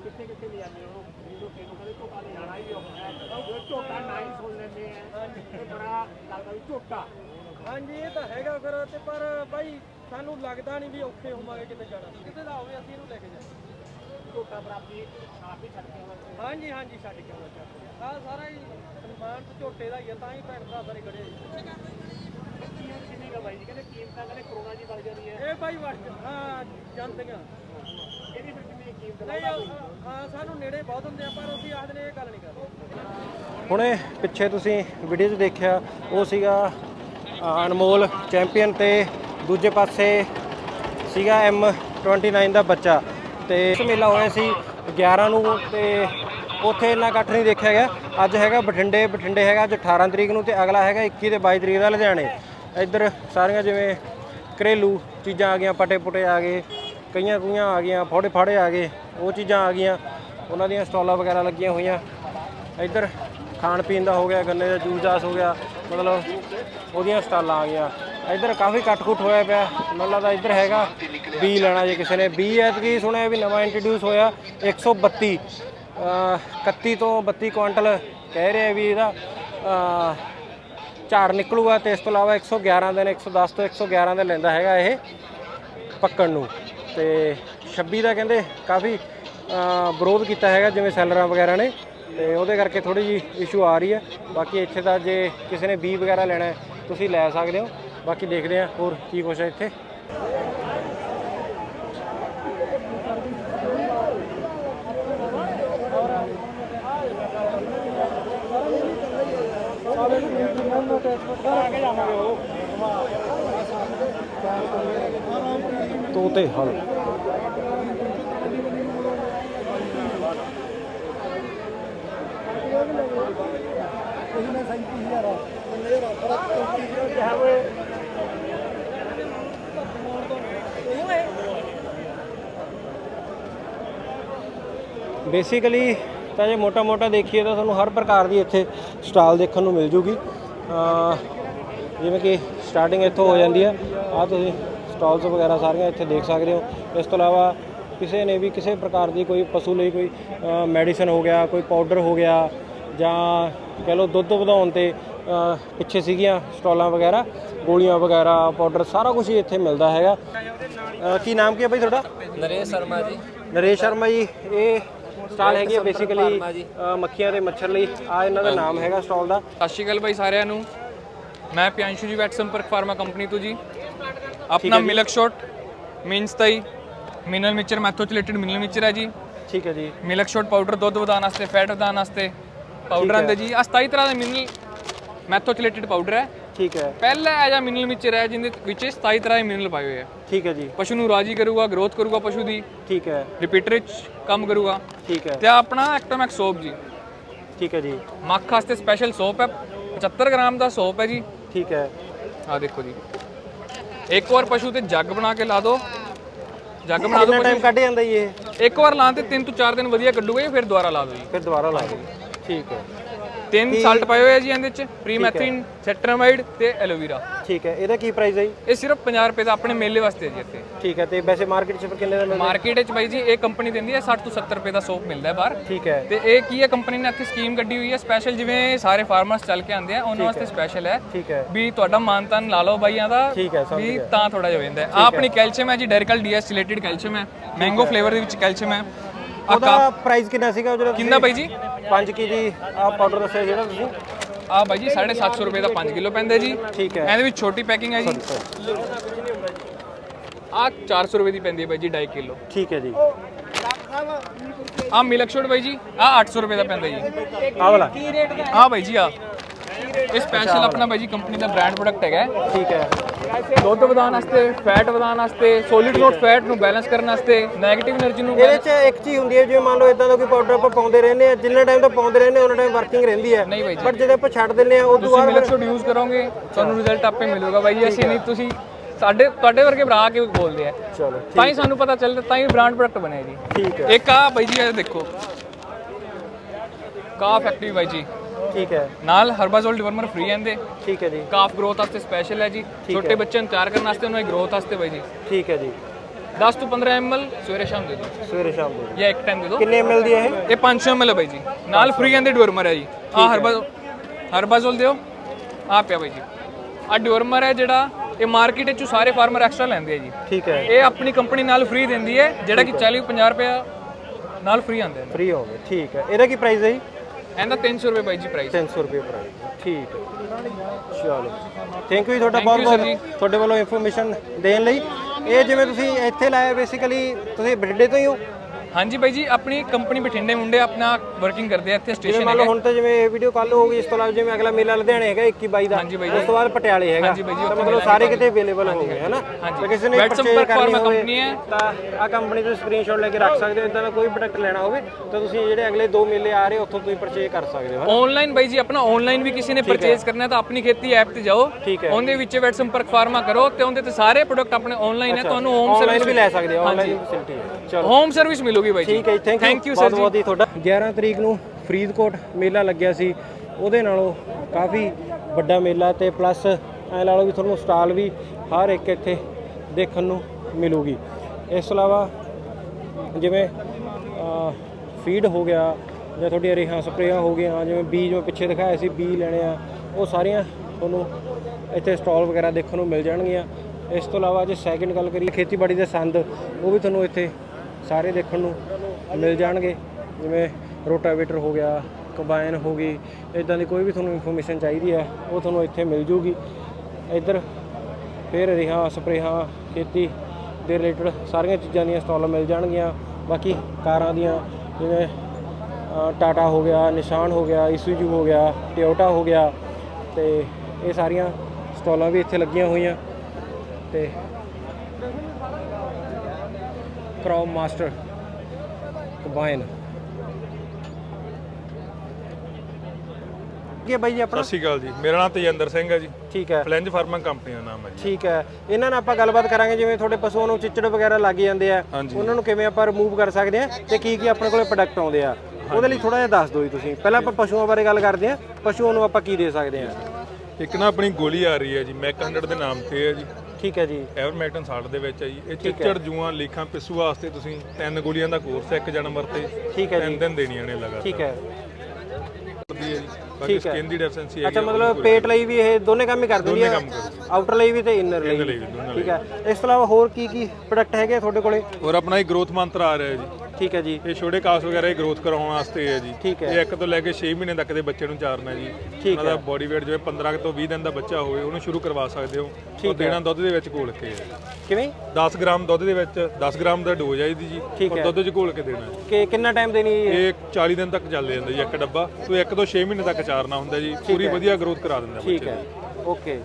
ਕਿੱਥੇ ਕਿੱਥੇ ਲੈ ਜਾਂਦੇ ਹੋ ਵੀਡੀਓ ਕਿਹਨੂੰ ਕਦੇ ਝੋਟਾ ਲੈ ਜਾਣਾ ਹੀ ਉਹ ਝੋਟਾ ਨਾ ਹੀ ਸੁਣ ਲੈਂਦੇ ਆ ਇਹ ਬੜਾ ਲੱਗਦਾ ਵੀ ਝੋਟਾ। ਹਾਂਜੀ ਇਹ ਤਾਂ ਹੈਗਾ ਫਿਰ ਤੇ ਪਰ ਬਾਈ ਸਾਨੂੰ ਲੱਗਦਾ ਨਹੀਂ ਵੀ ਔਖੇ ਹੋਵਾਂਗੇ ਕਿਤੇ ਜਾਣਾ। ਕਿਤੇ ਦਾ ਹੋਵੇ ਅਸੀਂ ਇਹਨੂੰ ਲੈ ਕੇ ਜਾਣਾ ਝੋਟਾ ਪ੍ਰਾਪਤੀ ਆਪ ਹੀ ਛੱਡ ਕੇ ਹਾਂਜੀ ਹਾਂਜੀ ਛੱਡ ਕੇ ਚਾਹੀਦਾ ਆ ਸਾਰਾ ਹੀ ਸਨਮਾਨ ਤੇ ਝੋਟੇ ਦਾ ਹੀ ਆ ਤਾਂ ਹੀ ਭੈਣ ਭਰਾ ਸਾਰੇ ਖੜੇ ਜੀ। ਕਿੰਨੀ ਦਾ ਬਾਈ ਜੀ? ਕਹਿੰਦੇ ਕੀਮਤਾਂ ਕਹਿੰਦੇ ਕਰੋਨਾ ਜੀ ਵੱਧ ਜਾਂਦੀ ਹੈ। ਇਹ ਬਾਈ ਵੜ ਹਾਂ ਜਾਂਦੀਆਂ। ਇਹਦੀ ਫਿਰ ਕਿੰਨੀ ਕੀਮਤ ਨਹੀਂ ਉਹ- ਹਾਂ ਸਾਨੂੰ ਨੇੜੇ ਬਹੁਤ ਹੁੰਦੇ ਆ ਪਰ ਅਸੀਂ ਆਖਦੇ ਨੇ ਇਹ ਗੱਲ ਨਹੀਂ ਕਰਦੇ। ਹੁਣੇ ਪਿੱਛੇ ਤੁਸੀਂ ਵੀਡੀਓ 'ਚ ਦੇਖਿਆ ਉਹ ਸੀਗਾ ਅਨਮੋਲ ਚੈਂਪੀਅਨ ਤੇ ਦੂਜੇ ਪਾਸੇ ਸੀਗਾ M29 ਦਾ ਬੱਚਾ। ਤੇ ਇਸ ਮੇਲਾ ਹੋਇਆ ਸੀ 11 ਨੂੰ ਤੇ ਉੱਥੇ ਇੰਨਾ ਇਕੱਠ ਨਹੀਂ ਦੇਖਿਆ ਗਿਆ। ਅੱਜ ਹੈਗਾ ਬਠਿੰਡੇ ਬਠਿੰਡੇ ਹੈਗਾ ਅੱਜ 18 ਤਰੀਕ ਨੂੰ ਤੇ ਅਗਲਾ ਹੈਗਾ 21 ਤੇ 22 ਤਰੀਕ ਦਾ ਲੁਧਿਆਣੇ। ਇੱਧਰ ਸਾਰੀਆਂ ਜਿਵੇਂ ਘਰੇਲੂ ਚੀਜ਼ਾਂ ਆ ਗਈਆਂ ਪਟੇ ਪੁਟੇ ਆ ਗਏ ਕਈਆਂ ਕੁਈਆਂ ਆ ਗਈਆਂ ਫੋੜੇ ਫਾੜੇ ਆ ਗਏ, ਉਹ ਚੀਜ਼ਾਂ ਆ ਗਈਆਂ, ਉਹਨਾਂ ਦੀਆਂ ਸਟਾਲਾਂ ਵਗੈਰਾ ਲੱਗੀਆਂ ਹੋਈਆਂ। ਇੱਧਰ ਖਾਣ ਪੀਣ ਦਾ ਹੋ ਗਿਆ, ਗੰਨੇ ਦਾ ਜੂਸ ਜਾਸ ਹੋ ਗਿਆ, ਮਤਲਬ ਉਹਦੀਆਂ ਸਟਾਲਾਂ ਆ ਗਈਆਂ। ਇੱਧਰ ਕਾਫੀ ਕੱਟ-ਕੁੱਟ ਹੋਇਆ ਪਿਆ। ਮੈਨੂੰ ਲੱਗਦਾ ਇੱਧਰ ਹੈਗਾ ਬੀ ਲੈਣਾ ਜੇ ਕਿਸੇ ਨੇ। ਬੀ ਐਤਕੀ ਸੁਣਿਆ ਵੀ ਨਵਾਂ ਇੰਟਰੋਡਿਊਸ ਹੋਇਆ 132 ਅਹ 31 ਤੋਂ 32 ਕੁਇੰਟਲ ਕਹਿ ਰਿਹਾ ਵੀ ਇਹਦਾ। ਝਾੜ ਨਿਕਲੂਗਾ ਤੇ ਇਸ ਤੋਂ ਇਲਾਵਾ 111 ਦਿਨ 110 ਤੋਂ 111 ਦੇ ਲੈਂਦਾ ਹੈਗਾ ਇਹ ਪੱਕਣ ਨੂੰ। ਤੇ 26 ਦਾ ਕਹਿੰਦੇ ਕਾਫੀ, ਅਹ ਵਿਰੋਧ ਕੀਤਾ ਹੈਗਾ, ਜਿਵੇਂ ਸੈਲਰਾਂ ਵਗੈਰਾ ਨੇ। ਤੇ ਉਹਦੇ ਕਰਕੇ ਥੋੜੀ ਜੀ ਇਸ਼ੂ ਆ ਰਹੀ ਹੈ। ਬਾਕੀ ਇੱਥੇ ਤਾਂ ਜੇ ਕਿਸੇ ਨੇ ਬੀ ਵਗੈਰਾ ਲੈਣਾ ਤੁਸੀਂ ਲੈ ਸਕਦੇ ਹੋ। ਬਾਕੀ ਦੇਖਦੇ ਹਾਂ ਹੋਰ ਕੀ ਕੁਛ ਹੈ ਇੱਥੇ। ਤੋਤੇ, ਹਲ। ਬੇਸਿਕਲੀ ਤਾਂ ਜੇ ਮੋਟਾ-ਮੋਟਾ ਦੇਖੀਏ ਤਾਂ ਤੁਹਾਨੂੰ ਹਰ ਪ੍ਰਕਾਰ ਦੀ ਇੱਥੇ ਸਟਾਲ ਦੇਖਣ ਨੂੰ ਮਿਲ ਜੂਗੀ। ਜਿਵੇਂ ਕਿ ਸਟਾਰਟਿੰਗ ਇੱਥੋਂ ਹੋ ਜਾਂਦੀ ਹੈ ਆ ਤੁਸੀਂ ਸਟਾਲਸ ਵਗੈਰਾ ਸਾਰੀਆਂ ਇੱਥੇ ਦੇਖ ਸਕਦੇ ਹੋ। ਇਸ ਤੋਂ ਇਲਾਵਾ ਕਿਸੇ ਨੇ ਵੀ ਕਿਸੇ ਪ੍ਰਕਾਰ ਦੀ ਕੋਈ ਪਸ਼ੂ ਲਈ ਕੋਈ ਮੈਡੀਸਨ ਹੋ ਗਿਆ, ਕੋਈ ਪਾਊਡਰ ਹੋ ਗਿਆ ਜਾਂ ਕਹ ਲਓ ਦੁੱਧ ਵਧਾਉਣ ਤੇ ਪਿੱਛੇ ਸੀਗੀਆਂ ਸਟਾਲਾਂ ਵਗੈਰਾ ਗੋਲੀਆਂ ਵਗੈਰਾ ਪਾਊਡਰ ਸਾਰਾ ਕੁਝ ਹੀ ਇੱਥੇ ਮਿਲਦਾ ਹੈਗਾ। ਕੀ ਨਾਮ ਕੀ ਹੈ ਬਾਈ ਤੁਹਾਡਾ? ਨਰੇਸ਼ ਸ਼ਰਮਾ ਜੀ। ਨਰੇਸ਼ ਸ਼ਰਮਾ ਜੀ ਇਹ ਸਟਾਲ ਹੈਗੀ ਹੈ ਬੇਸਿਕਲੀ ਮੱਖੀਆਂ ਤੇ ਮੱਛਰ ਲਈ। ਆ ਇਹਨਾਂ ਦਾ ਨਾਮ ਹੈਗਾ ਸਟਾਲ ਦਾ। ਸਤਿ ਸ਼੍ਰੀ ਅਕਾਲ ਬਾਈ ਸਾਰਿਆਂ ਨੂੰ। ਮੈਂ ਪਿਆੰਸ਼ੂ ਜੀ ਵੈਟ ਸੰਪਰਕ ਫਾਰਮਾ ਕੰਪਨੀ ਤੋਂ ਜੀ। ਆਪਣਾ ਮਿਲਕ ਸ਼ਾਟ ਮੀਨਸ ਤਾਈ ਮਿਨਰਲ ਮਿਕਸਚਰ ਮੈਥੋਚਲੇਟਡ ਮਿਨਰਲ ਮਿਕਸਚਰ ਹੈ ਜੀ। ਠੀਕ ਹੈ ਜੀ। ਮਿਲਕ ਸ਼ਾਟ ਪਾਊਡਰ ਦੁੱਧ ਵਧਾਉਣ ਵਾਸਤੇ ਫੈਟ ਵਧਾਉਣ ਵਾਸਤੇ ਪਾਊਡਰ ਆਂਦੇ ਜੀ। ਆ 27 ਤਰ੍ਹਾਂ ਦੇ ਮਿਨਰਲ ਮੈਥੋਚਲੇਟਡ ਪਾਊਡਰ ਹੈ। ਠੀਕ ਹੈ। ਪਹਿਲਾ ਇਹ ਜਿਹਾ ਮਿਨਰਲ ਮਿਕਸਚਰ ਹੈ ਜਿਹਦੇ ਵਿੱਚ 27 ਤਰ੍ਹਾਂ ਦੇ ਮਿਨਰਲ ਪਾਏ ਹੋਏ ਆ। ਠੀਕ ਹੈ ਜੀ। ਪਸ਼ੂ ਨੂੰ ਰਾਜੀ ਕਰੂਗਾ ਗਰੋਥ ਕਰੂਗਾ ਪਸ਼ੂ ਦੀ। ਠੀਕ ਹੈ। ਰਿਪੀਟਰ ਵਿੱਚ ਕੰਮ ਕਰੂਗਾ। ਠੀਕ ਹੈ। ਤੇ ਆਹ ਆਪਣਾ ਐਕਟੋਮੈਕ ਸੋਪ ਜੀ। ਠੀਕ ਹੈ ਜੀ। ਮੱਖ ਵਾਸਤੇ ਸਪੈਸ਼ਲ ਸੋਪ ਹੈ। 75 ਗ੍ਰਾਮ ਦਾ ਸੋਪ ਹੈ ਜੀ। ਠੀਕ ਹੈ। ਆ ਦੇਖੋ ਜੀ। ਇੱਕ ਵਾਰ ਪਸ਼ੂ ਤੇ ਜੱਗ ਬਣਾ ਕੇ ਲਾ ਦਿਓ ਜੱਗ ਬਣਾ ਕਿੰਨਾ ਦਿਓ ਟਾਈਮ ਕੱਢ ਜਾਂਦਾ ਜੀ ਇਹ। ਇੱਕ ਵਾਰ ਲਾਉਣ ਤੇ 3 ਤੋਂ 4 ਦਿਨ ਵਧੀਆ ਕੱਢੂਗਾ ਜੀ ਫਿਰ ਦੁਬਾਰਾ ਲਾ ਦਿਓ ਜੀ। ਫਿਰ ਦੁਬਾਰਾ ਲਾ ਦਿਓ ਠੀਕ ਹੈ। ਤਿੰਨ ਸਾਲਟ ਪਾਏ ਹੋਏ ਆ ਜੀ ਇਹਦੇ ਵਿੱਚ ਪ੍ਰੀਮੈਥਿਨ ਸੈਟਰਾਮਾਈਡ ਤੇ ਐਲੋਵੀਰਾ ਠੀਕ ਹੈ ਇਹਦਾ ਕੀ ਪ੍ਰਾਈਸ ਹੈ ਜੀ? ਇਹ ਸਿਰਫ 50 ਰੁਪਏ ਦਾ ਆਪਣੇ ਮੇਲੇ ਵਾਸਤੇ ਜੀ ਇੱਥੇ। ਠੀਕ ਹੈ ਤੇ ਵੈਸੇ ਮਾਰਕੀਟ 'ਚ ਫਿਰ ਕਿੰਨੇ ਦਾ ਮਿਲਦਾ? ਮਾਰਕੀਟ ਵਿੱਚ ਬਾਈ ਜੀ ਇਹ ਕੰਪਨੀ ਦਿੰਦੀ ਹੈ 60 ਤੋਂ 70 ਰੁਪਏ ਦਾ ਸੋਪ ਮਿਲਦਾ ਹੈ ਬਾਹਰ। ਠੀਕ ਹੈ। ਤੇ ਇਹ ਕੀ ਹੈ ਕੰਪਨੀ ਨੇ ਇੱਥੇ ਸਕੀਮ ਕੱਢੀ ਹੋਈ ਹੈ ਸਪੈਸ਼ਲ ਜਿਵੇਂ ਸਾਰੇ ਫਾਰਮਰਸ ਚੱਲ ਕੇ ਆਉਂਦੇ ਆ ਉਹਨਾਂ ਵਾਸਤੇ ਸਪੈਸ਼ਲ ਹੈ। ਠੀਕ ਹੈ। ਵੀ ਤੁਹਾਡਾ ਮਾਨਤਨ ਲਾ ਲਓ ਬਾਈਆਂ ਦਾ ਠੀਕ ਹੈ, ਸਮਝ ਵੀ ਤਾਂ ਥੋੜਾ ਜਿਹਾ ਹੋ ਜਾਂਦਾ ਆ ਆਪਣੀ ਕੈਲਸ਼ੀਅਮ ਹੈ ਜੀ ਡਾਇਰੈਕਟ ਡੀਐਸਟੀਲੇਟਡ ਕੈਲਸ਼ੀਅਮ ਹੈ ਮੈਂਗੋ ਫਲੇਵਰ ਦੇ ਵਿੱਚ ਕੈਲਸ਼ੀਅਮ ਹੈ। ਉਹਦਾ ਪ੍ਰਾਈਸ ਕਿੰਨਾ ਸੀਗਾ ਉਹ ਜਿਹੜਾ ਕਿੰਨਾ ਬਾਈ ਜੀ? 5 ਕੇਜੀ ਆ ਪਾਊਡਰ ਦੱਸਿਆ ਜਿਹੜਾ ਤੁਸੀਂ? ਆ ਬਾਈ ਜੀ 750 ਰੁਪਏ ਦਾ 5 ਕਿਲੋ ਪੈਂਦਾ ਜੀ। ਠੀਕ ਹੈ। ਇਹਦੇ ਵਿੱਚ ਛੋਟੀ ਪੈਕਿੰਗ ਹੈ ਜੀ। ਆ 400 ਰੁਪਏ ਦੀ ਪੈਂਦੀ ਹੈ ਬਾਈ ਜੀ 2.5 ਕਿਲੋ। ਠੀਕ ਹੈ ਜੀ। ਆ ਮਿਲਕ ਸ਼ੋਟ ਬਾਈ ਜੀ ਆ 800 ਰੁਪਏ ਦਾ ਪੈਂਦਾ ਜੀ। ਆ ਵਾਲਾ। ਆ ਬਾਈ ਜੀ ਆ ਇਹ ਸਪੈਸ਼ਲ ਆਪਣਾ ਬਾਈ ਜੀ ਕੰਪਨੀ ਦਾ ਬ੍ਰਾਂਡ ਪ੍ਰੋਡਕਟ ਹੈਗਾ ਠੀਕ ਹੈ। ਦੁੱਧ ਵਧਾਉਣ ਵਾਸਤੇ ਫੈਟ ਵਧਾਉਣ ਵਾਸਤੇ ਸੋਲਿਡ ਨੋਟ ਫੈਟ ਨੂੰ ਬੈਲੈਂਸ ਕਰਨ ਵਾਸਤੇ 네ਗੇਟਿਵ એનર્ਜੀ ਨੂੰ ਇਹਦੇ ਚ ਇੱਕ ਚੀਜ਼ ਹੁੰਦੀ ਹੈ ਜਿਵੇਂ ਮੰਨ ਲਓ ਇਦਾਂ ਦਾ ਕੋਈ ਪਾਊਡਰ ਆਪਾਂ ਪਾਉਂਦੇ ਰਹਿੰਦੇ ਆ ਜਿੰਨਾ ਟਾਈਮ ਦਾ ਪਾਉਂਦੇ ਰਹਿੰਦੇ ਉਹਨਾਂ ਟਾਈਮ ਵਰਕਿੰਗ ਰਹਿੰਦੀ ਹੈ। ਨਹੀਂ ਬਾਈ ਜੀ। ਬਟ ਜਦੋਂ ਆਪਾਂ ਛੱਡ ਦਿੰਦੇ ਆ ਉਸ ਤੋਂ ਤੁਸੀਂ ਬਾਅਦ ਮਿਲਕ ਸ਼ੂਡ ਯੂਜ਼ ਕਰੋਗੇ ਤੁਹਾਨੂੰ ਰਿਜ਼ਲਟ ਆਪੇ ਮਿਲੂਗਾ ਬਾਈ ਜੀ। ਅਸੀਂ ਨਹੀਂ ਤੁਸੀਂ ਸਾਡੇ ਤੁਹਾਡੇ ਵਰਗੇ ਬਣਾ ਕੇ ਬੋਲਦੇ ਆ। ਚਲੋ ਤਾਂ ਹੀ ਸਾਨੂੰ ਪਤਾ ਚੱਲਦਾ ਤਾਂ ਹੀ ਬ੍ਰਾਂਡ ਪ੍ਰੋਡਕਟ ਬਣਿਆ ਜੀ। ਠੀਕ ਹੈ। ਇੱਕ ਆ ਬਾਈ ਜੀ ਇਹ ਦੇਖੋ। ਕਾਫ ਐਕਟਿਵ ਬਾਈ ਜੀ। ਠੀਕ ਹੈ। ਨਾਲ ਹਰਬਾਜ਼ੋਲ ਡਿਵਰਮਰ ਫ੍ਰੀ ਆਂਦੇ ਠੀਕ ਹੈ ਜੀ। ਕਾਫ ਗਰੋਥ ਵਾਸਤੇ ਸਪੈਸ਼ਲ ਹੈ ਜੀ। ਛੋਟੇ ਬੱਚਿਆਂ ਨੂੰ ਤਿਆਰ ਕਰਨ ਵਾਸਤੇ ਉਹਨਾਂ ਦੀ ਗਰੋਥ ਵਾਸਤੇ ਬਾਈ ਜੀ। ਠੀਕ ਹੈ ਜੀ। 10 ਤੋਂ 15 ml ਸਵੇਰੇ ਸ਼ਾਮ ਦੇ ਦਿਓ। ਸਵੇਰੇ ਸ਼ਾਮ ਦੇ ਜਾਂ ਇੱਕ ਟਾਈਮ ਦੇ ਦਿਓ। ਕਿੰਨੇ ml ਦੀ ਹੈ ਇਹ? ਇਹ 500 ml ਹੈ ਬਾਈ ਜੀ। ਨਾਲ ਫ੍ਰੀ ਆਂਦੇ ਡਿਵਰਮਰ ਹੈ ਜੀ। ਆ ਹਰਬਾ ਹਰਬਾਜ਼ੋਲ ਦਿਓ। ਆ ਪਿਆ ਬਾਈ ਜੀ। ਆ ਡਿਵਰਮਰ ਹੈ ਜਿਹੜਾ ਇਹ ਮਾਰਕੀਟ ਵਿੱਚੋਂ ਸਾਰੇ ਫਾਰਮਰ ਐਕਸਟਰਾ ਲੈਂਦੇ ਆ ਜੀ। ਠੀਕ ਹੈ। ਇਹ ਆਪਣੀ ਕੰਪਨੀ ਨਾਲ ਫ੍ਰੀ ਦਿੰਦੀ ਹੈ। ਜਿਹੜਾ ਕਿ 40 50 ਰੁਪਏ ਨਾਲ ਫ੍ਰੀ ਆਂਦੇ ਨੇ। ਫ੍ਰੀ ਹੋ ਗਏ ਠੀਕ ਹੈ। ਇਹਦਾ ਕੀ ਪ੍ਰਾਈਸ ਹੈ ਜੀ? ਇਹਦਾ 300 ਰੁਪਏ ਬਾਈ ਜੀ ਪ੍ਰਾਈਸ 300 ਰੁਪਏ ਪ੍ਰਾਈਸ ਠੀਕ ਹੈ। ਚਲੋ। ਥੈਂਕ ਯੂ ਤੁਹਾਡਾ Thank ਬਹੁਤ ਬਹੁਤ। ਤੁਹਾਡੇ ਵੱਲੋਂ ਇਨਫੋਰਮੇਸ਼ਨ ਦੇਣ ਲਈ। ਇਹ ਜਿਵੇਂ ਤੁਸੀਂ ਇੱਥੇ ਲਾਇਆ ਬੇਸਿਕਲੀ ਤੁਸੀਂ ਬਠਿੰਡੇ ਤੋਂ ਹੀ ਹੋ। ਹਾਂਜੀ ਬਾਈ ਜੀ ਆਪਣੀ ਕੰਪਨੀ ਬਠਿੰਡੇ ਮੁੰਡੇ ਆਪਣਾ ਵਰਕਿੰਗ ਕਰਦੇ ਆ ਇੱਥੇ ਜਿਵੇਂ ਸਟੇਸ਼ਨ ਮੰਨ ਲਓ ਹੁਣ ਤਾਂ ਜਿਵੇਂ ਵੀਡੀਓ ਕਾਲ ਹੋ ਗਈ ਇਸ ਤੋਂ ਇਲਾਵਾ ਜਿਵੇਂ ਅਗਲਾ ਮੇਲਾ ਲੁਧਿਆਣੇ ਹੈਗਾ 21 22 ਦਾ ਹਾਂਜੀ ਬਾਈ ਉਸ ਤੋਂ ਬਾਅਦ ਪਟਿਆਲੇ ਹੈਗਾ। ਹਾਂਜੀ ਬਾਈ ਜੀ, ਤਾਂ ਉੱਥੇ ਮਤਲਬ ਸਾਰੇ ਕਿਤੇ ਅਵੇਲੇਬਲ ਹੋ ਗਏ ਹਨਾ? ਹਾਂਜੀ। ਤਾਂ ਕਿਸੇ ਨੇ ਸੰਪਰਕ ਕਰਨੀ ਹੋਵੇ company ਹੈ। ਤਾਂ ਆ ਕੰਪਨੀ ਤੋਂ ਸਕਰੀਨਸ਼ਾਟ ਲੈ ਕੇ ਰੱਖ ਸਕਦੇ ਹੋ ਇਦਾਂ ਦਾ ਕੋਈ ਪ੍ਰੋਡਕਟ ਲੈਣਾ ਹੋਵੇ ਤਾਂ ਤੁਸੀਂ ਜਿਹੜੇ ਅਗਲੇ ਦੋ ਮੇਲੇ ਆ ਰਹੇ ਉੱਥੋਂ ਤੁਸੀਂ ਪਰਚੇਜ ਕਰ ਸਕਦੇ ਹੋ ਹਨਾ? ਆਨਲਾਈਨ ਬਾਈ ਜੀ ਆਪਣਾ ਆਨਲਾਈਨ ਵੀ ਕਿਸੇ ਨੇ ਪਰਚੇਜ਼ ਕਰਨਾ ਹੈ ਤਾਂ ਆਪਣੀ ਖੇਤੀ ਐਪ ਤੇ ਜਾਓ। ਠੀਕ ਹੈ। ਉਹਦੇ ਵਿੱਚ ਵੈਟ ਸੰਪਰਕ ਫਾਰਮਾ ਕਰੋ ਤੇ ਉਹਦੇ ਤੇ ਸਾਰੇ ਪ੍ਰੋਡਕਟ ਆਪਣੇ ਆਨਲਾਈਨ ਹੈ ਤੁਹਾਨੂੰ ਹੋਮ ਆਨਲਾਈਨ ਸਰਵਿਸ ਵੀ ਲੈ ਸਕਦੇ ਹੋ ਆਨਲਾਈਨ ਫੈਸਿਲਿਟੀ ਹੈ। ਚਲੋ। ਹੋਮ ਸਰਵਿਸ ਮਿਲੂਗੀ ਬਾਈ ਜੀ। ਠੀਕ ਹੈ thank you thank you sir ਜੀ। ਬਹੁਤ ਹੀ ਤੁਹਾਡਾ। 11 ਤਰੀਕ ਨੂੰ ਫਰੀਦਕੋਟ ਮੇਲਾ ਲੱਗਿਆ ਸੀ। ਉਹਦੇ ਨਾਲੋਂ ਕਾਫੀ ਵੱਡਾ ਮੇਲਾ ਤੇ ਪਲੱਸ ਐ ਲਾ ਲਓ ਵੀ ਤੁਹਾਨੂੰ ਸਟਾਲ ਵੀ ਹਰ ਇੱਕ ਇੱਥੇ ਦੇਖਣ ਨੂੰ ਮਿਲੂਗੀ। ਇਸ ਤੋਂ ਇਲਾਵਾ ਜਿਵੇਂ ਫੀਡ ਹੋ ਗਿਆ ਜਾਂ ਤੁਹਾਡੀਆਂ ਰੇਹਾਂ ਸਪਰੇਆਂ ਹੋ ਗਈਆਂ ਜਿਵੇਂ ਬੀਜ ਮੈਂ ਪਿੱਛੇ ਦਿਖਾਇਆ ਸੀ ਬੀਜ ਲੈਣੇ ਆ ਉਹ ਸਾਰੀਆਂ ਤੁਹਾਨੂੰ ਇੱਥੇ ਸਟਾਲ ਵਗੈਰਾ ਦੇਖਣ ਨੂੰ ਮਿਲ ਜਾਣਗੀਆਂ। ਇਸ ਤੋਂ ਇਲਾਵਾ ਜੇ ਸੈਕਿੰਡ ਗੱਲ ਕਰੀਏ ਖੇਤੀਬਾੜੀ ਦੇ ਸੰਦ ਉਹ ਵੀ ਤੁਹਾਨੂੰ ਇੱਥੇ ਸਾਰੇ ਦੇਖਣ ਨੂੰ ਮਿਲ ਜਾਣਗੇ। ਜਿਵੇਂ ਰੋਟਾਵੇਟਰ ਹੋ ਗਿਆ, ਕੰਬਾਈਨ ਹੋ ਗਈ ਇਦਾਂ ਦੀ ਕੋਈ ਵੀ ਤੁਹਾਨੂੰ ਇਨਫੋਰਮੇਸ਼ਨ ਚਾਹੀਦੀ ਹੈ, ਉਹ ਤੁਹਾਨੂੰ ਇੱਥੇ ਮਿਲ ਜੂਗੀ। ਇੱਧਰ ਫਿਰ ਰੇਹਾਂ, ਸਪਰੇਹਾਂ, ਖੇਤੀ ਦੇ ਰਿਲੇਟਡ ਸਾਰੀਆਂ ਚੀਜ਼ਾਂ ਦੀਆਂ ਸਟਾਲਾਂ ਮਿਲ ਜਾਣਗੀਆਂ। ਬਾਕੀ ਕਾਰਾਂ ਦੀਆਂ, ਜਿਵੇਂ ਟਾਟਾ ਹੋ ਗਿਆ, ਨਿਸ਼ਾਨ ਹੋ ਗਿਆ ਈਸੂਜੂ ਹੋ ਗਿਆ ਟਿਓਟਾ ਹੋ ਗਿਆ, ਤੇ ਇਹ ਸਾਰੀਆਂ ਸਟਾਲਾਂ ਵੀ ਇੱਥੇ ਲੱਗੀਆਂ ਹੋਈਆਂ। ਤੇ ਕ੍ਰੋਮ ਮਾਸਟਰ ਕੰਬਾਈਨ ਕੀ ਹੈ ਬਾਈ ਜੀ ਆਪਣਾ? ਸਤਿ ਸ਼੍ਰੀ ਅਕਾਲ ਜੀ। ਮੇਰਾ ਨਾਮ ਤੇਜਿੰਦਰ ਸਿੰਘ ਹੈ ਜੀ। ਠੀਕ ਹੈ। ਫਲੈਂਜ ਫਾਰਮਿੰਗ ਕੰਪਨੀ ਦਾ ਨਾਮ ਹੈ ਜੀ। ਠੀਕ ਹੈ। ਇਹਨਾਂ ਨਾਲ ਆਪਾਂ ਗੱਲਬਾਤ ਕਰਾਂਗੇ ਜਿਵੇਂ ਤੁਹਾਡੇ ਪਸ਼ੂਆਂ ਨੂੰ ਚਿੱਚੜ ਵਗੈਰਾ ਲੱਗ ਜਾਂਦੇ ਆ। ਹਾਂਜੀ। ਉਹਨਾਂ ਨੂੰ ਕਿਵੇਂ ਆਪਾਂ ਰਿਮੂਵ ਕਰ ਸਕਦੇ ਆ ਤੇ ਕੀ ਕੀ ਆਪਣੇ ਕੋਲੇ ਪ੍ਰੋਡਕਟ ਆਉਂਦੇ ਆ। ਉਹਦੇ ਲਈ ਥੋੜਾ ਜਿਹਾ ਦੱਸ ਦਿਓ ਜੀ ਤੁਸੀਂ। ਪਹਿਲਾਂ ਆਪਾਂ ਪਸ਼ੂਆਂ ਬਾਰੇ ਗੱਲ ਕਰਦੇ ਆ ਪਸ਼ੂਆਂ ਨੂੰ ਆਪਾਂ ਕੀ ਦੇ ਸਕਦੇ ਆ ਇੱਕ ਨਾ ਆਪਣੀ ਗੋਲੀ ਆ ਰਹੀ ਹੈ ਜੀ। ਮੈਕ 100 ਦੇ ਨਾਮ ਤੇ ਹੈ ਜੀ। ਠੀਕ ਹੈ ਜੀ। ਐਵਰਮੈਕਟਨ 60 ਦੇ ਵਿੱਚ ਹੈ ਜੀ। ਇਹ ਚਿੱਚੜ ਜੂਆਂ ਲੀਖਾਂ ਪਿੱਸੂ ਵਾਸਤੇ ਤੁਸੀਂ ਤਿੰਨ ਗੋਲੀਆਂ ਦਾ ਕੋਰਸ ਹੈ ਇੱਕ ਜਨਮ ਵਰਤੇ। ਠੀਕ ਹੈ ਜੀ। ਤਿੰਨ ਦਿਨ ਦੇਣੀਆਂ ਨੇ ਲਗਾਤਾਰ। ਠੀਕ ਹੈ। ਹੈ। ਬਾਕੀ ਹੈ। ਸਕਿਨ ਦੀ ਡੈਫੀਸ਼ੈਂਸੀ ਹੈਗੀ ਅੱਛਾ ਮਤਲਬ ਪੇਟ ਲਈ ਵੀ ਇਹ ਦੋਨੇ ਕੰਮ ਹੀ ਕਰ ਦਿੰਦੀ ਹੈ ਆਊਟਰ ਲਈ ਵੀ ਤੇ ਇਨਰ ਲਈ? ਠੀਕ ਹੈ। ਇਸ ਤੋਂ ਇਲਾਵਾ ਹੋਰ ਕੀ ਕੀ ਪ੍ਰੋਡਕਟ ਹੈਗੇ ਤੁਹਾਡੇ ਕੋਲੇ? ਹੋਰ ਆਪਣਾ ਇਹ ਗਰੋਥ ਮੰਤਰ ਆ ਰਿਹਾ ਜੀ। ਠੀਕ ਹੈ ਜੀ। ਇਹ ਛੋਟੇ ਕਾਸ ਵਗੈਰਾ ਇਹ ਗਰੋਥ ਕਰਾਉਣ ਵਾਸਤੇ ਹੈ ਜੀ। ਠੀਕ ਹੈ। ਇਹ ਇੱਕ ਤੋਂ ਲੈ ਕੇ 6 ਮਹੀਨੇ ਤੱਕ ਦੇ ਬੱਚੇ ਨੂੰ ਚਾਰਨਾ ਜੀ। ਠੀਕ ਉਹਨਾਂ ਦਾ ਬੋਡੀ weight ਜਿਵੇਂ 15 ਕੁ ਤੋਂ 20 ਦਿਨ ਦਾ ਬੱਚਾ ਹੋਵੇ ਉਹਨੂੰ ਸ਼ੁਰੂ ਕਰਵਾ ਸਕਦੇ ਹੋ। ਉਹ ਦੇਣਾ ਦੁੱਧ ਦੇ ਵਿੱਚ ਘੋਲ ਕੇ। ਹੈ। ਕਿਵੇਂ? 10 ਗ੍ਰਾਮ ਦੁੱਧ ਦੇ ਵਿੱਚ 10 ਗ੍ਰਾਮ ਦਾ ਡੋਜ਼ ਹੈ ਜੀ। ਔਰ ਹੈ। ਦੁੱਧ 'ਚ ਘੋਲ ਕੇ ਦੇਣਾ ਕਿ ਕਿੰਨਾ ਟਾਈਮ ਦੇਣੀ ਹੈ ਇਹ? 40 ਦਿਨ ਤੱਕ ਚੱਲ ਜਾਂਦਾ ਜੀ ਇੱਕ ਡੱਬਾ। ਤੋਂ ਇੱਕ ਤੋਂ 6 ਮਹੀਨੇ ਤੱਕ ਚਾਰਨਾ ਹੁੰਦਾ ਜੀ। ਪੂਰੀ ਵਧੀਆ ਗਰੋਥ ਕਰਾ ਦਿੰਦਾ ਬੱਚੇ ਠੀਕ ਹੈ ਓਕੇ